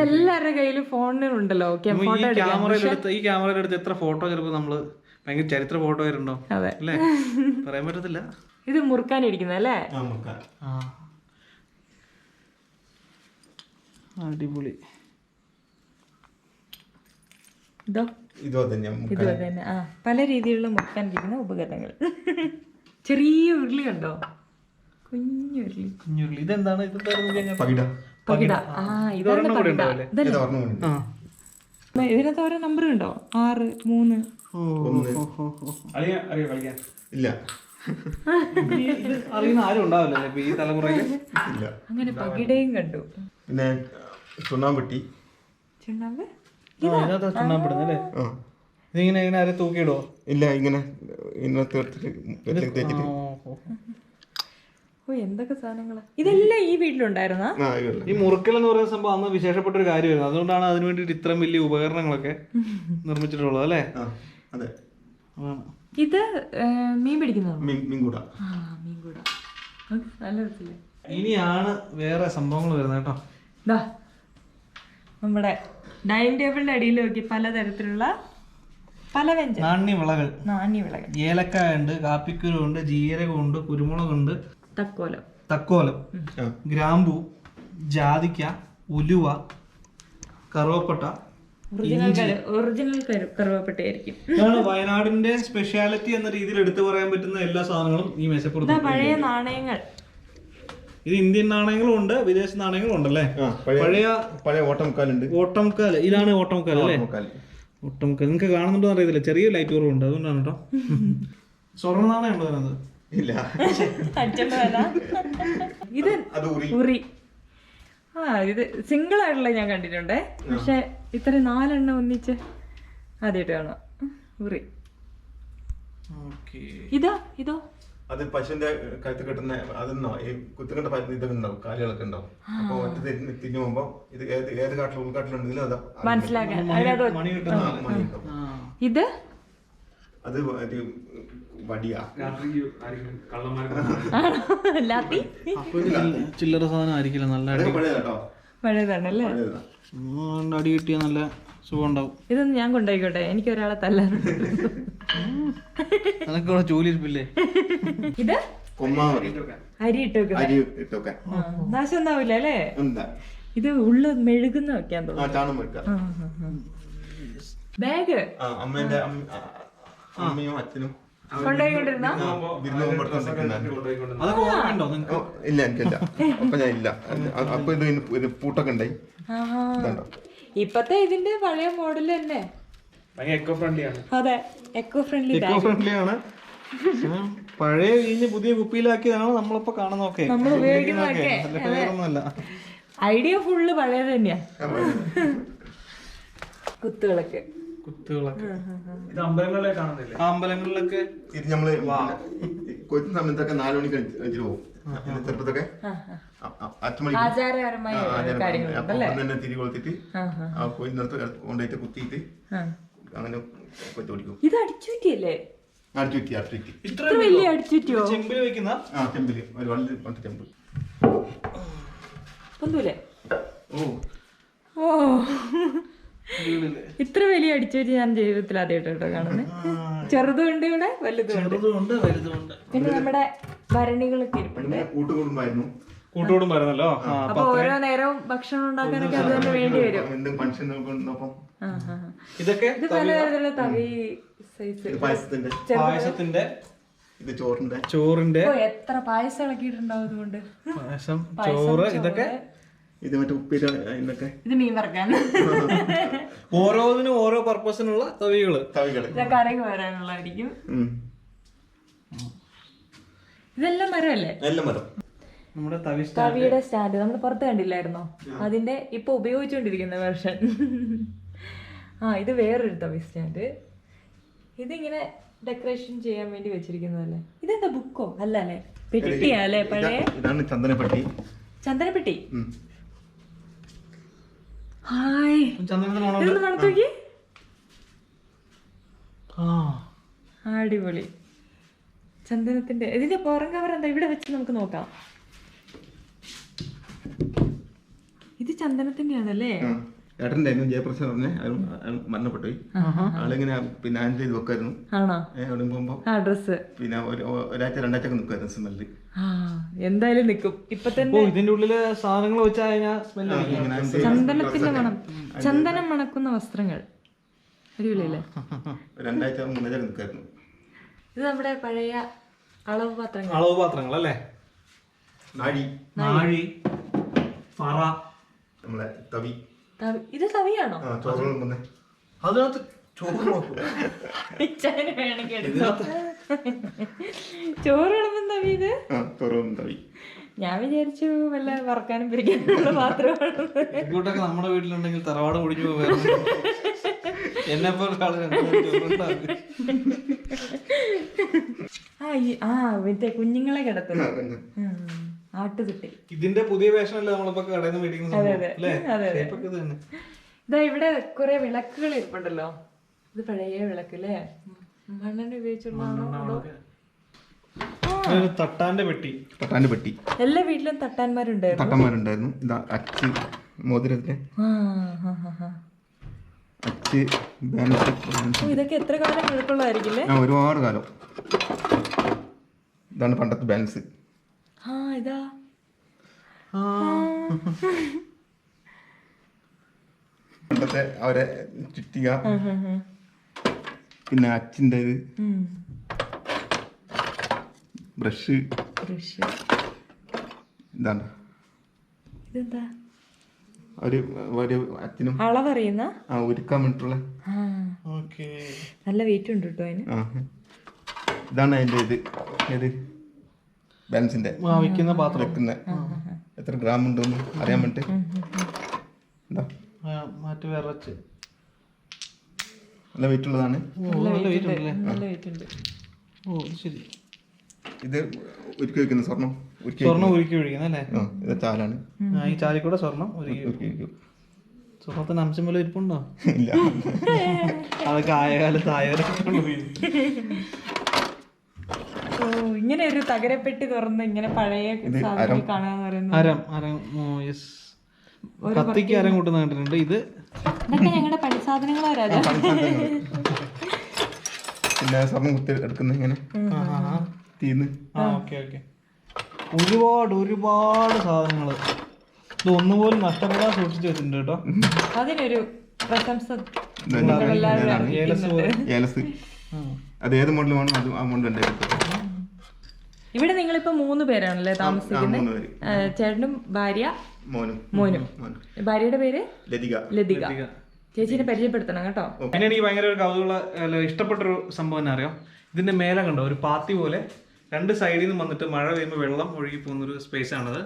Speaker 2: എല്ലാവരുടെ കയ്യിലും ഫോണിലുണ്ടല്ലോ
Speaker 1: ഈ ക്യാമറയിലെടുത്ത് ഈ ക്യാമറയിലെടുത്ത് എത്ര ഫോട്ടോ ചിലപ്പോൾ നമ്മൾ ഭയങ്കര ചരിത്ര ഫോട്ടോ വരുന്നുണ്ടോ
Speaker 2: അതെ.
Speaker 1: അല്ലേ? പറയാൻ പറ്റത്തില്ല.
Speaker 2: ഇത് മുറുക്കാനിരിക്കുന്ന അല്ലേ?
Speaker 3: ആ മുക്കാൻ
Speaker 1: ആ. അടിപൊളി.
Speaker 2: ഇതോ?
Speaker 3: തന്നെ
Speaker 2: ആ പല രീതിയിലുള്ള മുറുക്കാനിരിക്കുന്ന ഉപകരണങ്ങൾ. ചെറിയ ഉരുളി കണ്ടോ? കുഞ്ഞു ഉരുളി.
Speaker 1: കുഞ്ഞുരുളി ഇതെന്താണ്?
Speaker 3: പകിട.
Speaker 2: പകിട. ആ ഇതാണ് പകിട. ഇതിനകത്ത് ഓരോ നമ്പർ ഉണ്ടോ? ആറ് മൂന്ന്.
Speaker 3: ഒന്ന്.
Speaker 4: അറിയാം അറിയാം കളിക്കാൻ
Speaker 3: ഇല്ല.
Speaker 1: ഈ ഇത് അറിയുന്ന ആരും ഉണ്ടാവില്ല ഈ തലമുറയിൽ
Speaker 3: ഇല്ല.
Speaker 2: അങ്ങനെ പകിടയും കണ്ടു.
Speaker 3: പിന്നെ ചുണ്ണാമ്പെട്ടി.
Speaker 2: ചുണ്ണാമ്പ്?
Speaker 1: ഇതിനകത്ത്
Speaker 3: ആ.
Speaker 1: ഇതിങ്ങനെ ഇങ്ങനെ ആരെ തൂക്കിയിടോ
Speaker 3: ഇല്ല ഇങ്ങനെ വെച്ചിട്ട് തേച്ചിട്ട്.
Speaker 2: ഓ എന്തൊക്കെ സാധനങ്ങളാ? ഇതെല്ലാം ഈ വീട്ടിലുണ്ടായിരുന്നാ?
Speaker 1: ഈ മുറുക്കൽ എന്ന് പറയുന്ന സംഭവം അന്ന് വിശേഷപ്പെട്ട ഒരു കാര്യമായിരുന്നു. അതുകൊണ്ടാണ് അതിനു വേണ്ടിയിട്ട് ഇത്രയും വലിയ ഉപകരണങ്ങളൊക്കെ നിർമ്മിച്ചിട്ടുള്ളത് അല്ലേ?
Speaker 3: ആ. അതെ.
Speaker 2: ഇത് മീൻ പിടിക്കുന്നത്
Speaker 3: മീൻ മീൻകൂട.
Speaker 2: ആ മീൻ കൂട ഓക്കേ, നല്ല രസമില്ലേ
Speaker 1: ഇനിയാണ് വേറെ സംഭവങ്ങൾ വരുന്നത് കേട്ടോ.
Speaker 2: ദാ നമ്മുടെ ഡൈനിങ് ടേബിളിന്റെ അടിയിൽ നോക്കി പലതരത്തിലുള്ള പല വ്യഞ്ജന.
Speaker 1: നാണ്യവിളകൾ.
Speaker 2: നാണ്യവിളകൾ.
Speaker 1: ഏലക്കായ ഉണ്ട് കാപ്പിക്കുരു ഉണ്ട് ജീരകമുണ്ട് കുരുമുളകുണ്ട്
Speaker 2: തക്കോലം.
Speaker 1: തക്കോലം.
Speaker 3: ആ.
Speaker 1: ഗ്രാമ്പു ജാതിക്ക ഉലുവ കറുവപ്പട്ട
Speaker 2: ഒറിജിനൽ കറുവപ്പട്ടയായിരിക്കും.
Speaker 1: വയനാടിന്റെ സ്പെഷ്യാലിറ്റി എന്ന രീതിയിൽ എടുത്തു പറയാൻ പറ്റുന്ന എല്ലാ സാധനങ്ങളും ഈ മേശപ്പുറത്ത്
Speaker 2: പഴയ നാണയങ്ങൾ.
Speaker 1: ഇത് ഇന്ത്യൻ നാണയങ്ങളും ഉണ്ട് വിദേശ നാണയങ്ങളും ഉണ്ടല്ലേ?
Speaker 3: അല്ലേ പഴയ
Speaker 1: പഴയ
Speaker 3: ഓട്ടംകാലുണ്ട്. ഓട്ടമുക്കാലുണ്ട്
Speaker 1: ഓട്ടംകാൽ ഇതാണ് ഓട്ടംകാൽ അല്ലേ?
Speaker 3: ഓട്ടമുക്കാൽ
Speaker 1: ഒട്ടമുക്കാൽ നിങ്ങൾക്ക് കാണുന്നുണ്ടോ അറിയത്തില്ല. ചെറിയ ലൈറ്റ് കുറവ് ഉണ്ട്. അതുകൊണ്ടാണ് കേട്ടോ. സ്വർണ നാണയം ഉണ്ടോ അതിനകത്ത്?
Speaker 3: ഇല്ല.
Speaker 2: ഇത്
Speaker 3: ഉറി.
Speaker 2: ആ ഇത് സിംഗിൾ ആയിട്ടുള്ള ഞാൻ കണ്ടിട്ടുണ്ട്. പക്ഷെ ഇത്ര നാലെണ്ണം ഒന്നിച്ച് ആദ്യമായിട്ട് കാണാം ഉറി.
Speaker 1: ഓക്കെ.
Speaker 2: ഇതോ ഇതോ.
Speaker 3: അത് പശുവിന്റെ കഴുത്ത് കിട്ടുന്ന അതെന്നോ? ഈ കുത്തുകെട്ട ഉണ്ടാവും കാലുകളൊക്കെ ഉണ്ടാവും അപ്പൊ ഒറ്റ തിരിഞ്ഞ് പോകുമ്പോ ഇത് ഏത് ഏത് കാട്ടിൽ ഉൾക്കാട്ടിലുണ്ടെങ്കിലും അതാ.
Speaker 2: മനസ്സിലാക്കാൻ. ഇത്?
Speaker 3: അത് വടിയാ.
Speaker 1: ചില്ലറ സാധനം ആയിരിക്കില്ല നല്ല
Speaker 2: പഴയതാണല്ലേ?
Speaker 1: അടി കിട്ടിയ നല്ല സുഖം ഉണ്ടാവും
Speaker 2: ഇതൊന്ന് ഞാൻ കൊണ്ടുപോയിക്കോട്ടെ. എനിക്ക് ഒരാളെ
Speaker 1: തല്ലാറുണ്ട് ജോലി ഇരിപ്പില്ലേ
Speaker 2: ഇത്? അരി
Speaker 3: ഇട്ടൊക്കെ
Speaker 2: നാശം ഉണ്ടാവില്ല അല്ലേ? ഇത് ഉള്ളു മെഴുകുന്ന വെക്കാൻ
Speaker 3: ആ
Speaker 2: തോന്നുന്നു. ബാഗ്.
Speaker 3: അമ്മയും അച്ഛനും.
Speaker 2: കൊണ്ടുപോയിക്കൊണ്ടിരുന്ന?
Speaker 3: ഇല്ല എനിക്കില്ല. അപ്പൊ ഞാൻ ഇല്ല. അപ്പൊ ഇത് പൂട്ടൊക്കെ ഉണ്ടായി
Speaker 2: ഇപ്പത്തെ ഇതിന്റെ പഴയ മോഡൽ തന്നെ. അതെ എക്കോ ഫ്രണ്ട്ലി
Speaker 1: എക്കോ ഫ്രണ്ട്ലി ആണ്. പഴയ വീഞ്ഞ് പുതിയ കുപ്പിയിലാക്കിയതാണ് നമ്മളിപ്പോ കാണുന്നൊക്കെ
Speaker 2: നമ്മൾ
Speaker 1: വേറൊന്നുമല്ല.
Speaker 2: ഐഡിയ ഫുള്ള് പഴയത് തന്നെയാ. കുത്തുകളൊക്കെ.
Speaker 1: കുത്തുകളൊക്കെ.
Speaker 4: ഇത് അമ്പലങ്ങളിലെ കാണുന്നില്ലേ?
Speaker 1: ആ അമ്പലങ്ങളിലൊക്കെ
Speaker 3: ഇത് നമ്മൾ കൊച്ചുന്ന സമയത്തൊക്കെ നാലു മണിക്ക് വെച്ചിട്ട് പോകും. ചെറുപ്പത്തൊക്കെ? അപ്പൊ
Speaker 2: അല്ലേ
Speaker 3: തന്നെ തിരി കൊളുത്തിട്ട്
Speaker 2: ആ,
Speaker 3: നിർത്ത് കൊണ്ടുപോയിട്ട് കുത്തിയിട്ട് അങ്ങനെ കൊച്ചു പിടിക്കും.
Speaker 2: ഇത് അടിച്ചുറ്റിയല്ലേ
Speaker 3: അടിച്ചു ചുറ്റി അടിച്ചു ചുറ്റി
Speaker 2: ഇത്ര വലിയ അടിച്ചുറ്റിയോ
Speaker 1: ചെമ്പിൽ വെക്കുന്ന?
Speaker 3: ആ ചെമ്പിൽ. ഒരു വണ്ടി പണ്ട് ചെമ്പ്.
Speaker 2: ഒന്നുമില്ലേ
Speaker 3: ഓ
Speaker 2: ഓ ഇത്ര അടിച്ചുറ്റി ഞാൻ ജീവിതത്തിൽ ആദ്യമായിട്ടോ കാണുന്നത് ചെറുതുണ്ട് ഇവിടെ വലുതുണ്ട്. പിന്നെ നമ്മുടെ ഭരണികളൊക്കെ ഇരിപ്പുണ്ട്.
Speaker 3: കൂട്ടുകുടുംബായിരുന്നു.
Speaker 1: കൂട്ടുകൂടും വരുന്നല്ലോ ആ
Speaker 2: അപ്പൊ ഓരോ നേരവും ഭക്ഷണം ഉണ്ടാക്കാനൊക്കെ അത് തന്നെ വേണ്ടി വരും.
Speaker 1: ഇതൊക്കെ
Speaker 2: ഇത് പല തരത്തിലുള്ള തവി സൈസ്.
Speaker 3: പായസത്തിന്റെ
Speaker 1: പായസത്തിന്റെ
Speaker 3: ഇത് ചോറിന്റെ
Speaker 1: ചോറിന്റെ
Speaker 2: ഓ എത്ര പായസം ഇളക്കിയിട്ടുണ്ടാവും അതുകൊണ്ട്
Speaker 1: പായസം ചോറ് ഇതൊക്കെ?
Speaker 3: ഇത് മറ്റേ ഉപ്പേരി ഇതൊക്കെ.
Speaker 2: ഇത് മീൻ വറക്കാൻ.
Speaker 1: ഓരോന്നിനും ഓരോ പർപ്പസിനുള്ള
Speaker 3: തവികൾ.
Speaker 2: തവികൾ. കറി വരാനുള്ളതായിരിക്കും. ഇതെല്ലാം മരമല്ലേ?
Speaker 3: നല്ല മരം.
Speaker 1: നമ്മുടെ തവി
Speaker 2: തവിയുടെ സ്റ്റാൻഡ് നമ്മൾ പുറത്ത് കണ്ടില്ലായിരുന്നോ? അതിന്റെ ഇപ്പൊ ഉപയോഗിച്ചുകൊണ്ടിരിക്കുന്ന വെർഷൻ. ആ ഇത് വേറൊരു തവി സ്റ്റാൻഡ്. ഇതിങ്ങനെ ഡെക്കറേഷൻ ചെയ്യാൻ വേണ്ടി വെച്ചിരിക്കുന്നതല്ലേ? ഇതെന്താ ബുക്കോ? അല്ല അല്ലേ പെട്ടിയാ അല്ലേ പഴയ?
Speaker 3: ഇതാ- ഇതാണ് ചന്ദനപ്പെട്ടി.
Speaker 2: ചന്ദനപ്പെട്ടി. ഹായ്.
Speaker 1: ആ.
Speaker 2: അടിപൊളി. ചന്ദനത്തിന്റെ ഇതിന്റെ പുറം കവർ എന്താ? ഇവിടെ വെച്ച് നമുക്ക് നോക്കാം. ഇത് ചന്ദനത്തിന്റെ ആണല്ലേ.
Speaker 3: ഏട്ടന്റെ ജയപ്രസാദ് പറഞ്ഞ അയാൾ മരണപ്പെട്ടു ആളിങ്ങനെ പിന്നെ ആൻഡ് ചെയ്ത് വെക്കായിരുന്നു
Speaker 2: ആണോ?
Speaker 3: അവിടെ
Speaker 2: ആ ഡ്രസ്
Speaker 3: പിന്നെ ഒരു ഒരാഴ്ച രണ്ടാഴ്ച ഒക്കെ നിൽക്കുമായിരുന്നു സ്മെല്ല്
Speaker 2: എന്തായാലും നിക്കും. ഇപ്പൊ
Speaker 1: ഓ
Speaker 2: തന്നെ
Speaker 1: ഇതിന്റെ ഉള്ളിൽ സാധനങ്ങൾ വെച്ചാൽ സ്മെല്ല്
Speaker 2: ചന്ദനത്തിന്റെ മണം. ചന്ദനം മണക്കുന്ന വസ്ത്രങ്ങൾ. അടിപൊളിയല്ലേ? ഇത് നമ്മുടെ പഴയ അളവ് പാത്രങ്ങൾ.
Speaker 1: അളവ് പാത്രങ്ങൾ അല്ലേ?
Speaker 3: നാഴി. നമ്മളെ തവി.
Speaker 2: തവി- ഇത് തവിയാണോ?
Speaker 1: അതിനകത്ത് ചോറ്
Speaker 2: വേണമെങ്കിൽ ചോറ് വിളമ്പും തവി ഇത്?
Speaker 3: ആ തവി
Speaker 2: ഞാൻ വിചാരിച്ചു വല്ല വറക്കാനും പിരിക്കാനുള്ള പാത്രമാണ്
Speaker 1: ഇങ്ങോട്ടൊക്കെ നമ്മുടെ വീട്ടിലുണ്ടെങ്കിൽ തറവാട് പോകാറുണ്ട് എന്നെ
Speaker 2: ആ ഈ- ആ മറ്റേ കുഞ്ഞുങ്ങളെ കിടത്തുന്നു. ആട്ടുകുട്ടി
Speaker 1: ഇതിന്റെ പുതിയ വേഷനല്ലേ നമ്മളിപ്പോ കടയിൽ നിന്ന് മേടിക്കുന്ന അല്ലേ?
Speaker 2: അതെ, അതെ.
Speaker 1: Shape ഒക്കെ തന്നെ.
Speaker 2: ഇതാ ഇവിടെ കുറെ വിളക്കുകൾ ഇരിപ്പുണ്ടല്ലോ. ഇത് പഴയ വിളക്ക് അല്ലേ? മണ്ണെണ്ണ ഉപയോഗിച്ചുള്ളതാണോ അതോ
Speaker 1: ഒരു തട്ടാന്റെ പെട്ടി.
Speaker 3: തട്ടാന്റെ പെട്ടി.
Speaker 2: എല്ലാ വീട്ടിലും തട്ടാന്മാരുണ്ടായിരുന്നു?
Speaker 3: തട്ടന്മാരുണ്ടായിരുന്നു. ഇതാ അച്ച് മോതിരത്തിന്
Speaker 2: ആ, ആ, ആ, ആ.
Speaker 3: അച്ച്
Speaker 2: ഇതൊക്കെ എത്ര കാലം പഴക്കമുള്ളതായിരിക്കില്ലേ?
Speaker 3: ആ ഒരുപാട് കാലം. ഇതാണ് പണ്ടത്തെ ബാലൻസ്
Speaker 2: ആ ഇതാ.
Speaker 3: പണ്ടത്തെ അവരെ ചുറ്റിക. പിന്നെ
Speaker 2: അച്ഛന്റെ.
Speaker 3: ബ്രഷ്.
Speaker 2: ബ്രഷ്.
Speaker 3: ഇതാണ്.
Speaker 2: ഇതെന്താ?
Speaker 3: ഒരു ഒരു അച്ഛനും
Speaker 2: അളവറിയുന്ന?
Speaker 3: ആ ഒരുക്കാൻ വേണ്ടിട്ടുള്ള
Speaker 2: ആ.
Speaker 1: ഓക്കെ.
Speaker 2: നല്ല വെയിറ്റ് ഉണ്ട് കേട്ടോ അതിന്.
Speaker 3: ഇതാണ് അതിന്റെ ഇത്. ഏത്? ബാലൻസിന്റെ
Speaker 1: വയ്ക്കുന്ന പാത്രം.
Speaker 3: വെക്കുന്ന. എത്ര ഗ്രാം ഉണ്ടെന്ന് അറിയാൻ വേണ്ടി
Speaker 1: മാറ്റി വിറച്ച്.
Speaker 3: നല്ല വെയിറ്റ് ഉള്ളതാണ്.
Speaker 2: നല്ല വെയിറ്റ് ഉണ്ട്.
Speaker 1: ഓ ശരി.
Speaker 3: ഇത് ഒരുക്കി വെക്കുന്ന സ്വർണം? ഒരുക്കി
Speaker 1: സ്വർണം ഉരുക്കി ഒഴിക്കുന്ന അല്ലേ?
Speaker 3: ഇത് ചാലാണ്.
Speaker 1: ആ, ഈ ചാലിക്കൂടെ സ്വർണം ഉരുക്കി
Speaker 3: ഒരുക്കി വെക്കും
Speaker 1: സ്വർണത്തിന് അംശം പോലെ ഇരിപ്പുണ്ടോ?
Speaker 3: ഇല്ല.
Speaker 1: അതൊക്കെ ആയ കാലത്ത് ആയവരൊക്കെ
Speaker 2: ഓ ഇങ്ങനെ ഒരു തകരപ്പെട്ടി തുറന്ന് ഇങ്ങനെ പഴയ സാധനങ്ങൾ കാണാന്ന് പറയുന്നത്.
Speaker 1: അരം അരം യെസ് കത്തിക്ക് അരം കൂട്ടുന്ന കണ്ടിട്ടുണ്ട്. ഇത്
Speaker 2: ഇതൊക്കെ ഞങ്ങളുടെ പണി സാധനങ്ങളാ രാജാ
Speaker 3: പിന്നെ സ്വർണം കുത്തി എടുക്കുന്ന ഇങ്ങനെ.
Speaker 1: ആ ആ, ആ.
Speaker 3: തീന്ന്.
Speaker 1: ആ ഓക്കെ ഓക്കെ. ഒരുപാട് ഒരുപാട് സാധനങ്ങൾ ഇത് ഒന്നുപോലും നഷ്ടപ്പെടാൻ സൂക്ഷിച്ചു വെച്ചിട്ടുണ്ട് കേട്ടോ.
Speaker 2: അതിനൊരു പ്രശംസ
Speaker 1: ഏലസ് പോലെ.
Speaker 3: ഏലസ്. അത് ഏത് മോഡൽ വേണം അത് ആ മോഡൽ ഉണ്ട്
Speaker 2: ഇവിടെ നിങ്ങളിപ്പോ മൂന്ന് പേരാണല്ലേ
Speaker 3: ആ
Speaker 2: താമസിക്കുന്നത്?
Speaker 3: മൂന്ന് പേര്.
Speaker 2: ആ, ചേട്ടനും ഭാര്യ?
Speaker 3: മോനും.
Speaker 2: മോനും.
Speaker 3: മോനും.
Speaker 2: ഭാര്യയുടെ പേര്?
Speaker 3: ലതിക.
Speaker 2: ലതിക. ചേച്ചിനെ പരിചയപ്പെടുത്തണം കേട്ടോ.
Speaker 1: പിന്നെ എനിക്ക് ഭയങ്കര ഒരു കൗതുകമുള്ള അല്ല, ഇഷ്ടപ്പെട്ടൊരു സംഭവം എന്നാ അറിയാം? ഇതിന്റെ മേലെ കണ്ടോ? ഒരു പാത്തി പോലെ രണ്ട് സൈഡിൽ നിന്ന് വന്നിട്ട് മഴ പെയ്യുമ്പോൾ വെള്ളം ഒഴുകി പോകുന്ന ഒരു സ്പേസ് ആണത്.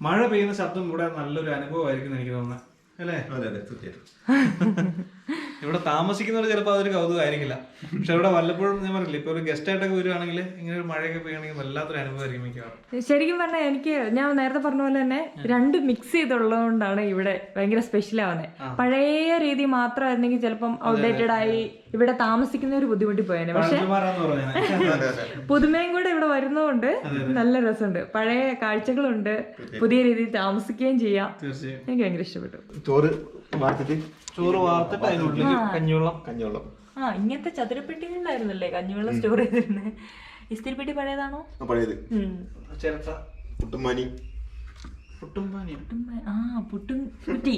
Speaker 1: മഴ പെയ്യുന്ന ശബ്ദം ഇവിടെ നല്ലൊരു അനുഭവമായിരിക്കും എനിക്ക് തോന്നുന്നത് അല്ലേ?
Speaker 3: അതെ അതെ തീർച്ചയായിട്ടും.
Speaker 1: ഇവിടെ താമസിക്കുന്നവർ ചിലപ്പോൾ അതൊരു കൗതുകമായിരിക്കില്ല. പക്ഷെ ഇവിടെ വല്ലപ്പോഴും ഞാൻ പറഞ്ഞില്ല ഇപ്പൊ ഒരു ഗസ്റ്റ് ആയിട്ടൊക്കെ വരുവാണെങ്കിൽ ഇങ്ങനെ ഒരു മഴയൊക്കെ പെയ്യണമെങ്കിൽ വല്ലാത്തൊരു അനുഭവമായിരിക്കും മിക്കവാറും.
Speaker 2: ശരിക്കും പറഞ്ഞാൽ എനിക്ക് ഞാൻ നേരത്തെ പറഞ്ഞ പോലെ തന്നെ രണ്ട് മിക്സ് ചെയ്തുള്ളതുകൊണ്ടാണ് ഇവിടെ ഭയങ്കര സ്പെഷ്യൽ ആവുന്നത് പഴയ രീതി മാത്രമായിരുന്നെങ്കിൽ ചിലപ്പം ഔട്ട്ഡേറ്റഡ് ആയി ഇവിടെ താമസിക്കുന്ന ഒരു ബുദ്ധിമുട്ടി പോയേനെ. പക്ഷെ പുതുമയും കൂടെ ഇവിടെ വരുന്നതുകൊണ്ട് നല്ല രസമുണ്ട്. പഴയ കാഴ്ചകളുണ്ട്. പുതിയ രീതിയിൽ താമസിക്കുകയും ചെയ്യാം. എനിക്ക് ഭയങ്കര ഇഷ്ടപ്പെട്ടു.
Speaker 3: ചോറ് വാർത്തിട്ട്?
Speaker 1: ചോറ് വാർത്തിട്ട് അതിനുള്ളിൽ കഞ്ഞിവെള്ളം.
Speaker 3: കഞ്ഞിവെള്ളം.
Speaker 2: ആ ഇങ്ങനത്തെ ചതുരപ്പെട്ടികളിലായിരുന്നല്ലേ കഞ്ഞിവെള്ളം സ്റ്റോർ ചെയ്തിരുന്നത് ഇസ്തിരിപ്പെട്ടി പഴയതാണോ?
Speaker 3: ആ, പഴയത്.
Speaker 1: ചിരട്ട
Speaker 3: പുട്ടുമാനി
Speaker 1: പുട്ടും ആ
Speaker 2: പുട്ടും ആ പുട്ടും കുറ്റി.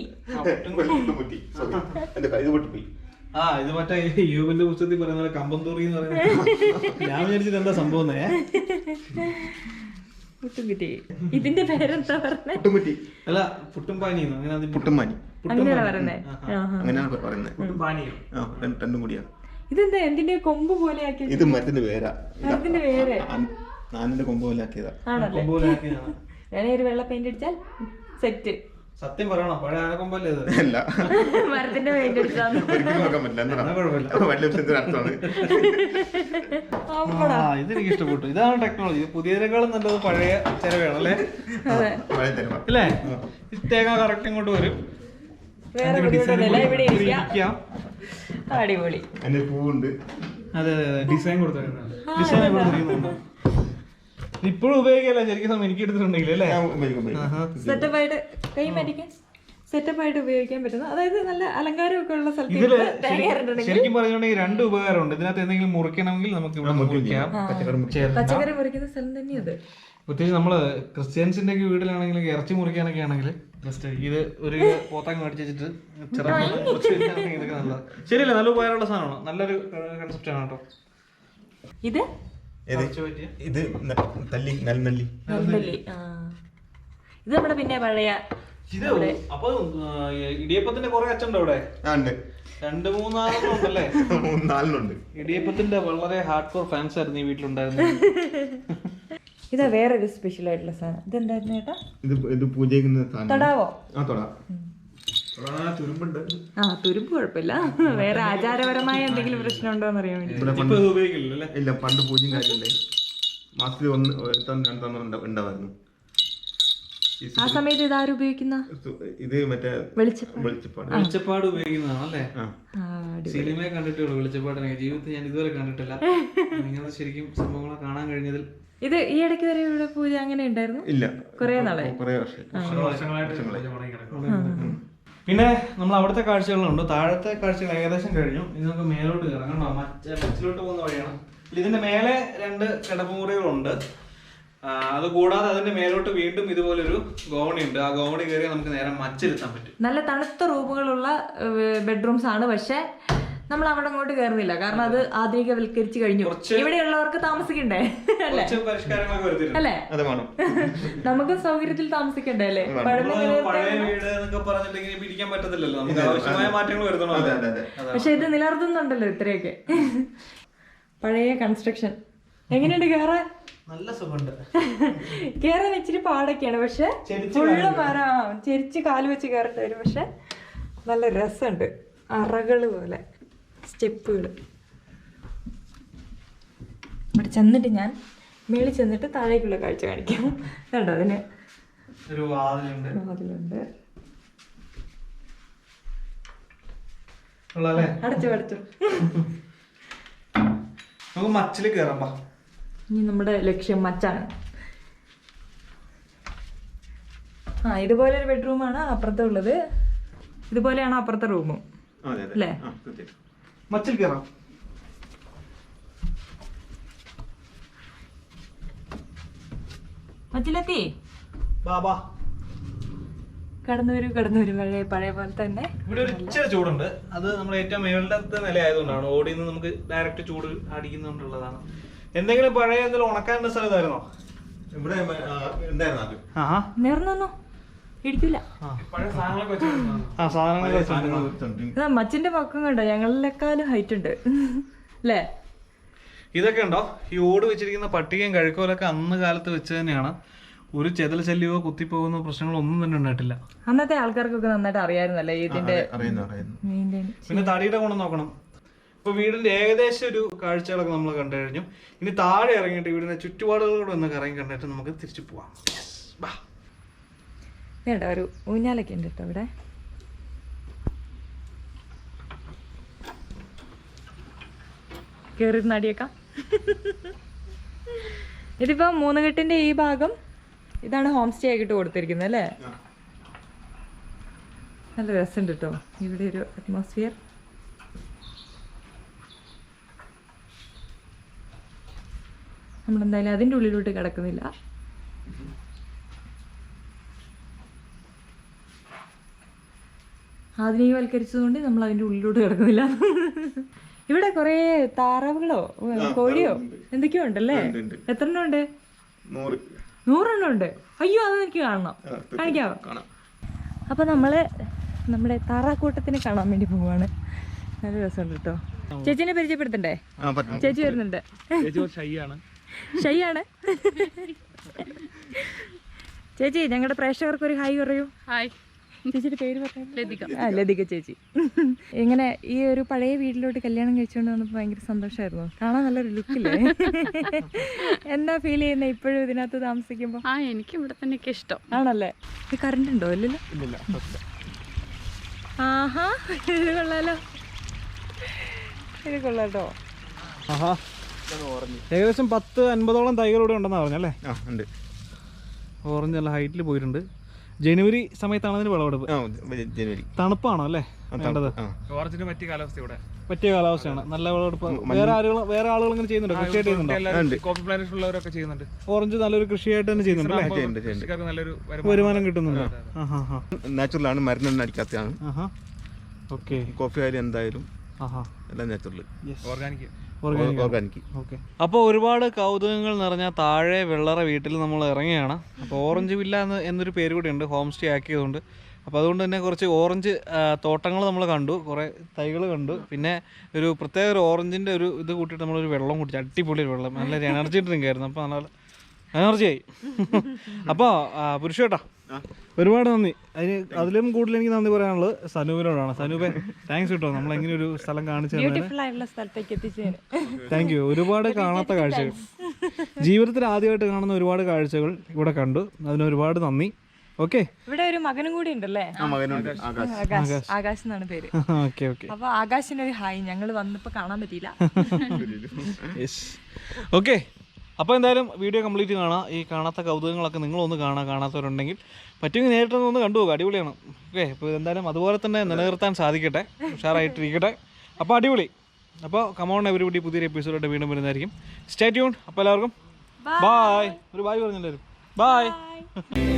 Speaker 3: പുട്ടുമുറ്റി സോറി എന്റെ കൈ പൊട്ടിപ്പോയി.
Speaker 1: ആ ഇത് മറ്റേ യൂബിന്റെ പുസ്തകത്തിൽ പറയുന്ന കമ്പം കമ്പന്തൂറി എന്ന് പറയുന്നത് ഞാൻ വിചാരിച്ചത് എന്താ സംഭവം
Speaker 2: ഇതിന്റെ പേരെന്താ പറഞ്ഞേ?
Speaker 3: പുട്ടുമുറ്റി
Speaker 1: അല്ല പുട്ടും പാനിയും അങ്ങനെ അതിന്
Speaker 2: അങ്ങനെയാണ്
Speaker 3: പറയുന്നത് രണ്ട് കൂടിയാണ്.
Speaker 2: ഇതെന്താ? എന്തിന്റെ കൊമ്പ് പോലെ
Speaker 3: ഇത് മരത്തിന്റെ പേരാ
Speaker 2: മരത്തിന്റെ പേര്
Speaker 3: നാനിന്റെ കൊമ്പ് പോലെ ആക്കിയതാ.
Speaker 2: ആണല്ലേ. ഞാൻ ഒരു വെള്ള പെയിന്റ് അടിച്ചാൽ സെറ്റ്
Speaker 1: സത്യം പറയണോ. പഴയ ആനക്കൊമ്പല്ലേ ഇത്?
Speaker 3: അല്ല.
Speaker 2: മരത്തിന്റെ പെയിന്റ് അടിച്ചാൽ
Speaker 3: ഒരിക്കലും നോക്കാൻ പറ്റില്ല.
Speaker 1: എന്നാ
Speaker 3: എന്താ
Speaker 1: കുഴപ്പമില്ല
Speaker 3: വലിയ ലക്ഷ്യത്തിന്റെ അർത്ഥമാണ്
Speaker 1: ആ ഇത് എനിക്ക് ഇഷ്ടപ്പെട്ടു. ഇതാണ് ടെക്നോളജി പുതിയതിനേക്കാളും നല്ലത് പഴയ ചിലവാണ് അല്ലേ?
Speaker 3: പഴയ
Speaker 1: അല്ലേ ഈ തേങ്ങ കറക്റ്റ് ഇങ്ങോട്ട് വരും.
Speaker 2: വേറെ ബുദ്ധിമുട്ടൊന്നുമില്ല ഇവിടെ
Speaker 1: ഇവിടെ
Speaker 2: ഇരിക്കാം.
Speaker 1: ഇരിക്കാം.
Speaker 2: അടിപൊളി.
Speaker 3: അതിന്റെ പൂവുണ്ട്.
Speaker 1: അതെ അതെ അതെ.
Speaker 4: ഡിസൈൻ കൊടുത്തു
Speaker 1: ഡിസൈൻ കൊടുത്തിരിക്കുന്നുണ്ട്. ഇപ്പോഴും ഉപയോഗിക്കല്ല ശരിക്കും സമയം എനിക്ക് എടുത്തിട്ടുണ്ടെങ്കിൽ അല്ലേ.
Speaker 2: സെറ്റപ്പ് ആയിട്ട് കൈ മേടിക്കാൻ സെറ്റപ്പ് ആയിട്ട് ഉപയോഗിക്കാൻ പറ്റുന്ന അതായത് നല്ല അലങ്കാരമൊക്കെ ഉള്ള ഇതിൽ
Speaker 1: ശരിക്കും പറഞ്ഞിട്ടുണ്ടെങ്കിൽ രണ്ട് ഉപകാരമുണ്ട്. ഇതിനകത്ത് എന്തെങ്കിലും മുറിക്കണമെങ്കിൽ നമുക്ക് ഇവിടെ മുറിക്കാം.
Speaker 3: പച്ചക്കറി
Speaker 2: മുറിക്കുന്ന സ്ഥലം തന്നെയത്
Speaker 1: പ്രത്യേകിച്ച് നമ്മൾ ക്രിസ്ത്യൻസിന്റെ ഒക്കെ വീട്ടിലാണെങ്കിൽ ഇറച്ചി മുറിക്കാനൊക്കെ ആണെങ്കിൽ ഇത് ഒരു പോത്താങ് മേടിച്ച് വെച്ചിട്ട് ഇതൊക്കെ നല്ലതാണ് ശരിയല്ല? നല്ല ഉപകാരമുള്ള സാധനമാണ്? നല്ലൊരു കൺസെപ്റ്റ് ആണ് കേട്ടോ?
Speaker 2: ഇത്?
Speaker 3: ഇത് തല്ലി നെൽനെല്ലി
Speaker 2: നെൽബല്ലി ഇത് നമ്മുടെ പിന്നെ പഴയ
Speaker 1: ഇത് അപ്പൊ ഇടിയപ്പത്തിന്റെ കുറെ അച്ഛണ്ടോ ഇവിടെ രണ്ട് മൂന്നാലെണ്ണം ഉണ്ടല്ലേ?
Speaker 3: മൂന്ന്
Speaker 1: ഇടിയപ്പത്തിന്റെ വളരെ ഹാർഡ് കോർ ഫാൻസ് ആയിരുന്നു ഈ വീട്ടിലുണ്ടായിരുന്നത്
Speaker 2: ഇതാ വേറൊരു സ്പെഷ്യൽ ആയിട്ടുള്ള സാധനം ഇതെന്തായിരുന്നു ചേട്ടാ
Speaker 3: ഇത് ഇത് പൂജയ്ക്കുന്ന സാധനം.
Speaker 2: തൊടാവോ
Speaker 3: ആ തൊടാ.
Speaker 2: ആ തുരുമ്പ് കുഴപ്പമില്ല. വേറെ ആചാരപരമായ എന്തെങ്കിലും പ്രശ്നമുണ്ടോ എന്ന് അറിയാൻ വേണ്ടി.
Speaker 3: ഇവിടെ പണ്ട്
Speaker 1: ഇത് ഉപയോഗിക്കില്ല അല്ലേ?
Speaker 3: ഇല്ല പണ്ട് പൂജ്യം കാര്യമില്ലേ? മാസത്തിൽ ഒന്ന് ഒരുത്തം രണ്ടെണ്ണം ഉണ്ട- ഉണ്ടാവായിരുന്നു. ഈ
Speaker 2: ആ സമയത്ത് ഇതാരും ഉപയോഗിക്കുന്ന?
Speaker 3: സു- ഇത് മറ്റേ
Speaker 2: വെളിച്ചപ്പാട്.
Speaker 3: വെളിച്ചപ്പാട്.
Speaker 1: വെളിച്ചപ്പാട് ഉപയോഗിക്കുന്നതാണ് അല്ലേ?
Speaker 3: ആ.
Speaker 2: ആ അടി-
Speaker 1: സിനിമയെ കണ്ടിട്ടുള്ളൂ വെളിച്ചപ്പാടിനെ. ജീവിതത്തിൽ ഞാൻ ഇതുവരെ കണ്ടിട്ടില്ല. ഇങ്ങനത്തെ ശരിക്കും സംഭവങ്ങളെ കാണാൻ കഴിഞ്ഞതിൽ
Speaker 2: ഇത് ഈ ഇടയ്ക്ക് വരെ ഇവിടെ പൂജ അങ്ങനെ ഉണ്ടായിരുന്നു?
Speaker 3: ഇല്ല.
Speaker 2: കുറേ നാളെ
Speaker 3: കുറെ വർഷം
Speaker 4: വർഷങ്ങളായിട്ട്
Speaker 1: പിന്നെ നമ്മൾ അവിടുത്തെ കാഴ്ചകളുണ്ട്. താഴത്തെ കാഴ്ചകൾ ഏകദേശം കഴിഞ്ഞു. ഇനി നമുക്ക് മേലോട്ട് കയറാം. മറ്റേ മച്ചിലോട്ട് പോകുന്ന വഴിയാണ്. ഇതിന്റെ മേലെ രണ്ട് കിടപ്പുമുറികളുണ്ട്. അത് കൂടാതെ അതിന്റെ മേലോട്ട് വീണ്ടും ഇതുപോലൊരു ഗോവണി ഉണ്ട് ആ ഗോവണി കയറി നമുക്ക് നേരെ മച്ചിലെത്താൻ പറ്റും.
Speaker 2: നല്ല തണുത്ത റൂമുകളുള്ള ബെഡ്റൂംസ് ആണ് പക്ഷെ നമ്മൾ അവിടെ അങ്ങോട്ട് കയറുന്നില്ല കാരണം അത് ആധുനികവൽക്കരിച്ച് കഴിഞ്ഞു. ഇവിടെയുള്ളവർക്ക് താമസിക്കണ്ടേ? അല്ലേ? അല്ലേ? നമുക്ക് സൗകര്യത്തിൽ താമസിക്കണ്ടേ അല്ലേ?
Speaker 1: പഴയ വീട് എന്നൊക്കെ പറഞ്ഞിട്ടുണ്ടെങ്കിൽ പിടിക്കാൻ പറ്റത്തില്ലല്ലോ. നമുക്ക് ആവശ്യമായ മാറ്റങ്ങൾ വരുത്തണം.
Speaker 3: അതെ അതെ അതെ.
Speaker 2: പക്ഷെ ഇത് നിലനിർത്തുന്നുണ്ടല്ലോ ഇത്രയൊക്കെ. പഴയ കൺസ്ട്രക്ഷൻ എങ്ങനെയുണ്ട് കേറ
Speaker 1: നല്ല സുഖമുണ്ട്.
Speaker 2: കേറാൻ ഇച്ചിരി പാടൊക്കെയാണ് പക്ഷെ ഫുള്ള് മരം ചെരിച്ച് കാൽ വെച്ച് കയറേണ്ടി വരും. പക്ഷെ നല്ല രസമുണ്ട്. അറകൾ പോലെ. സ്റ്റെപ്പുകൾ ഇവിടെ ചെന്നിട്ട് ഞാൻ മേളിൽ ചെന്നിട്ട് താഴേക്കുള്ള കാഴ്ച കാണിക്കാം. കണ്ടോ അതിന്?
Speaker 1: ഒരു വാതിലുണ്ട്.
Speaker 2: അടച്ചു അടച്ചു.
Speaker 1: നമുക്ക് മച്ചിൽ കയറാം.
Speaker 2: ഇനി നമ്മുടെ ലക്ഷ്യം മച്ചാണ്. ആ ഇതുപോലെ ഒരു ബെഡ്റൂമാണ് അപ്പുറത്തുള്ളത്. ഇതുപോലെയാണ് അപ്പുറത്തെ റൂമും.
Speaker 3: അതെ അതെ.
Speaker 2: അല്ലേ?
Speaker 1: മച്ചിൽ കയറാം.
Speaker 2: മച്ചിലെത്തി.
Speaker 1: ബാബാ.
Speaker 2: കടന്നു വരൂ കടന്നു വരും പഴയ പഴയ പോലെ തന്നെ.
Speaker 1: ഇവിടെ ഒരു ഇച്ചിരി ചൂടുണ്ട്. അത് നമ്മൾ ഏറ്റവും മേളിലത്തെ നില ആയതുകൊണ്ടാണ് ഓടിയിൽ നിന്ന് നമുക്ക് ഡയറക്റ്റ് ചൂട് അടിക്കുന്നുണ്ടുള്ളതാണ് എന്തെങ്കിലും പഴയ എന്തെങ്കിലും ഉണക്കാനുള്ള സ്ഥലം ഇതായിരുന്നോ?
Speaker 3: ഇവിടെ ആ, ഉണ്ടായിരുന്നു ആദ്യം?
Speaker 1: ആഹാ.
Speaker 2: നേർന്നോ ഇടിക്കില്ല
Speaker 4: സാധനങ്ങളൊക്കെ
Speaker 1: ആ
Speaker 2: മച്ചിന്റെ പക്കം കണ്ടോ? ഞങ്ങളിലേക്കാളും ഹൈറ്റ് ഉണ്ട്. അല്ലേ
Speaker 1: ഇതൊക്കെ ഉണ്ടോ? ഈ ഓട് വെച്ചിരിക്കുന്ന പട്ടികയും കഴുക്കോലൊക്കെ അന്ന് കാലത്ത് വെച്ച് തന്നെയാണ്. ഒരു ചെതൽ ശല്യമോ കുത്തിപ്പോകുന്ന പ്രശ്നങ്ങളോ ഒന്നും തന്നെ ഉണ്ടായിട്ടില്ല.
Speaker 2: അന്നത്തെ ആൾക്കാർക്കൊക്കെ നന്നായിട്ട് അറിയായിരുന്നല്ലേ ഇതിന്റെ
Speaker 3: അറിയുന്നു അറിയുന്നു.
Speaker 2: മീന്റെ
Speaker 1: പിന്നെ തടിയുടെ ഗുണം നോക്കണം. ഇപ്പൊ വീടിന്റെ ഏകദേശം ഒരു കാഴ്ചകളൊക്കെ നമ്മൾ കണ്ടു കഴിഞ്ഞു. ഇനി താഴെ ഇറങ്ങിയിട്ട് വീടിന്റെ ചുറ്റുപാടുകളോട് ഒന്ന് ഇറങ്ങി കണ്ടിട്ട് നമുക്ക് തിരിച്ചു പോവാം. ബാ.
Speaker 2: വേണ്ട ഒരു ഊഞ്ഞാലൊക്കെ ഉണ്ട് കേട്ടോ ഇവിടെ. കയറി നടിയേക്കാം ഇതിപ്പോ മൂന്നുകെട്ടിന്റെ ഈ ഭാഗം ഇതാണ് ഹോം സ്റ്റേ ആക്കിയിട്ട് കൊടുത്തിരിക്കുന്നത് അല്ലേ? നല്ല രസമുണ്ട് കേട്ടോ ഇവിടെ ഒരു അറ്റ്മോസ്ഫിയർ നമ്മളെന്തായാലും അതിന്റെ ഉള്ളിലോട്ട് കിടക്കുന്നില്ല. ആധുനികവൽക്കരിച്ചതുകൊണ്ട് നമ്മൾ അതിന്റെ ഉള്ളിലോട്ട് കിടക്കുന്നില്ല. ഇവിടെ കുറേ താറാവുകളോ കോഴിയോ എന്തൊക്കെയോ ഉണ്ടല്ലേ?
Speaker 3: ഉണ്ട്, ഉണ്ട്.
Speaker 2: എത്ര എണ്ണം ഉണ്ട്?
Speaker 3: നൂറ്.
Speaker 2: നൂറെണ്ണം ഉണ്ട്. അയ്യോ അത് എനിക്ക് കാണണം. കാണിക്കാവോ?
Speaker 3: അപ്പൊ
Speaker 2: അപ്പോൾ നമ്മൾ നമ്മുടെ താറാക്കൂട്ടത്തിനെ കാണാൻ വേണ്ടി പോവാണ്. നല്ല രസമുണ്ട് കേട്ടോ ചേച്ചിനെ പരിചയപ്പെടുത്തണ്ടേ?
Speaker 3: ആ പറ്റും
Speaker 2: ചേച്ചി വരുന്നുണ്ട്.
Speaker 4: ഷൈയാണ്.
Speaker 2: ഷൈയാണ്. ചേച്ചി ഞങ്ങളുടെ പ്രേക്ഷകർക്ക് ഒരു ഹായ് പറയൂ.
Speaker 5: ഹായ്.
Speaker 2: ചേച്ചിയുടെ പേര് പറയാം
Speaker 5: ലതിക.
Speaker 2: ചേച്ചി. ഇങ്ങനെ ഈ ഒരു പഴയ വീട്ടിലോട്ട് കല്യാണം കഴിച്ചുകൊണ്ട് വന്നപ്പോൾ ഭയങ്കര സന്തോഷമായിരുന്നു കാണാൻ നല്ലൊരു ലുക്കില്ലേ എന്താ ഫീൽ ചെയ്യുന്നത് ഇപ്പോഴും ഇതിനകത്ത് താമസിക്കുമ്പോൾ
Speaker 5: ആ എനിക്ക് ഇവിടെ തന്നെ ഇഷ്ടം.
Speaker 2: ആണല്ലേ? ഇത് കറണ്ട് ഉണ്ടോ? ഇല്ലല്ലോ?
Speaker 3: ഇല്ലില്ല
Speaker 2: ആഹാ ഇത് കൊള്ളാലോ. ഇത് കൊള്ളാട്ടോ
Speaker 1: ആഹാ. ഏകദേശം പത്ത് അൻപതോളം തൈകൾ ഇവിടെ ഉണ്ടെന്നാ പറഞ്ഞല്ലേ
Speaker 3: ആ ഉണ്ട്.
Speaker 1: ഓറഞ്ച് നല്ല ഹൈറ്റിൽ പോയിട്ടുണ്ട്. ജനുവരി സമയത്താണ് അതിന് വിളവെടുപ്പ്.
Speaker 3: ആ ജനുവരി.
Speaker 1: തണുപ്പാണോ അല്ലേ? വേണ്ടത്.
Speaker 4: ഓറഞ്ചിന് പറ്റിയ കാലാവസ്ഥ ഇവിടെ.
Speaker 1: പറ്റിയ കാലാവസ്ഥയാണ്. നല്ല വിളവെടുപ്പ്. വേറെ ആളുകൾ വേറെ ആളുകൾ ഇങ്ങനെ ചെയ്യുന്നുണ്ടോ? കൃഷിയായിട്ട് ചെയ്യുന്നുണ്ടോ?
Speaker 4: പ്ലാന്റേഴ്സ് ഉള്ളവരൊക്കെ ചെയ്യുന്നുണ്ട്.
Speaker 1: ഓറഞ്ച് നല്ലൊരു കൃഷിയായിട്ട് തന്നെ ചെയ്യുന്നുണ്ട് അല്ലേ?
Speaker 3: ചെയ്യുന്നുണ്ട് ചെയ്യുന്നുണ്ട്
Speaker 4: നല്ലൊരു വരുമാനം
Speaker 1: കിട്ടുന്നുണ്ട്. നാച്ചുറൽ
Speaker 3: നാച്ചുറലാണ് മരുന്നൊന്നും അടിക്കാത്തതാണ്.
Speaker 1: ഓക്കെ.
Speaker 3: കോഫി ആയാലും എന്തായാലും
Speaker 1: ആഹാ.
Speaker 3: എല്ലാം നാച്ചുറൽ
Speaker 4: ഓർഗാനിക്
Speaker 1: ഓർഗാനിക് ഓക്കെ. അപ്പോൾ ഒരുപാട് കൗതുകങ്ങൾ നിറഞ്ഞ താഴെ വെള്ളറ വീട്ടിൽ നമ്മൾ ഇറങ്ങിയാണ് അപ്പോൾ ഓറഞ്ച് വില്ല എന്ന് എന്നൊരു പേര് കൂടി ഉണ്ട്. ഹോം സ്റ്റേ ആക്കിയതുകൊണ്ട് അപ്പോൾ അതുകൊണ്ട് തന്നെ കുറച്ച് ഓറഞ്ച് തോട്ടങ്ങൾ നമ്മൾ കണ്ടു. കുറേ തൈകൾ കണ്ടു. പിന്നെ ഒരു പ്രത്യേക ഒരു ഓറഞ്ചിന്റെ ഒരു ഇത് കൂട്ടിയിട്ട് നമ്മളൊരു വെള്ളം കുടിച്ചു. അടിപൊളി ഒരു വെള്ളം. നല്ല എനർജി ഡ്രിങ്ക് ആയിരുന്നു അപ്പോൾ നല്ല എനർജി ആയി അപ്പോൾ പുരുഷേട്ടാ ഒരുപാട് നന്ദി. അതിന് അതിലും കൂടുതൽ എനിക്ക് നന്ദി പറയാനുള്ളത് സനൂപിനോടാണ്. സനൂപെ താങ്ക്സ് കിട്ടോ. നമ്മൾ എങ്ങനെ ഒരു സ്ഥലം കാണിച്ചു
Speaker 2: ബ്യൂട്ടിഫുൾ ആയിട്ടുള്ള സ്ഥലത്തേക്ക് എത്തിച്ചതിന്.
Speaker 1: താങ്ക് യു ഒരുപാട് കാണാത്ത കാഴ്ചകൾ. ജീവിതത്തിൽ ആദ്യമായിട്ട് കാണുന്ന ഒരുപാട് കാഴ്ചകൾ ഇവിടെ കണ്ടു. അതിന് ഒരുപാട് നന്ദി. ഓക്കെ
Speaker 2: ഇവിടെ ഒരു മകനും കൂടി ഉണ്ടല്ലേ?
Speaker 3: ആ മകനുണ്ട്. ആകാശ്.
Speaker 2: എന്നാണ് പേര്.
Speaker 1: ഓക്കെ ഓക്കെ
Speaker 2: അപ്പൊ ആകാശിന് ഒരു ഹായ്. ഞങ്ങൾ വന്നപ്പോ കാണാൻ പറ്റിയില്ല.
Speaker 1: യെസ് ഓക്കെ അപ്പോൾ എന്തായാലും വീഡിയോ കംപ്ലീറ്റ് കാണാം. ഈ കാണാത്ത കൗതുകങ്ങളൊക്കെ നിങ്ങളൊന്ന് കാണാം. കാണാത്തവരുണ്ടെങ്കിൽ പറ്റുമെങ്കിൽ നേരിട്ട് ഒന്ന് കണ്ടു പോകുക അടിപൊളിയാണ്. ഓക്കെ അപ്പോൾ എന്തായാലും അതുപോലെ തന്നെ നിലനിർത്താൻ സാധിക്കട്ടെ. ഉഷാറായിട്ടിരിക്കട്ടെ. അപ്പോൾ അടിപൊളി. അപ്പോൾ കമോൺ എവരിബഡി പുതിയൊരു എപ്പിസോഡായിട്ട് വീണ്ടും വരുന്നതായിരിക്കും. സ്റ്റേ ട്യൂൺ അപ്പോൾ എല്ലാവർക്കും ബായ് ഒരു ബായ് പറഞ്ഞെല്ലാവരും ബായ്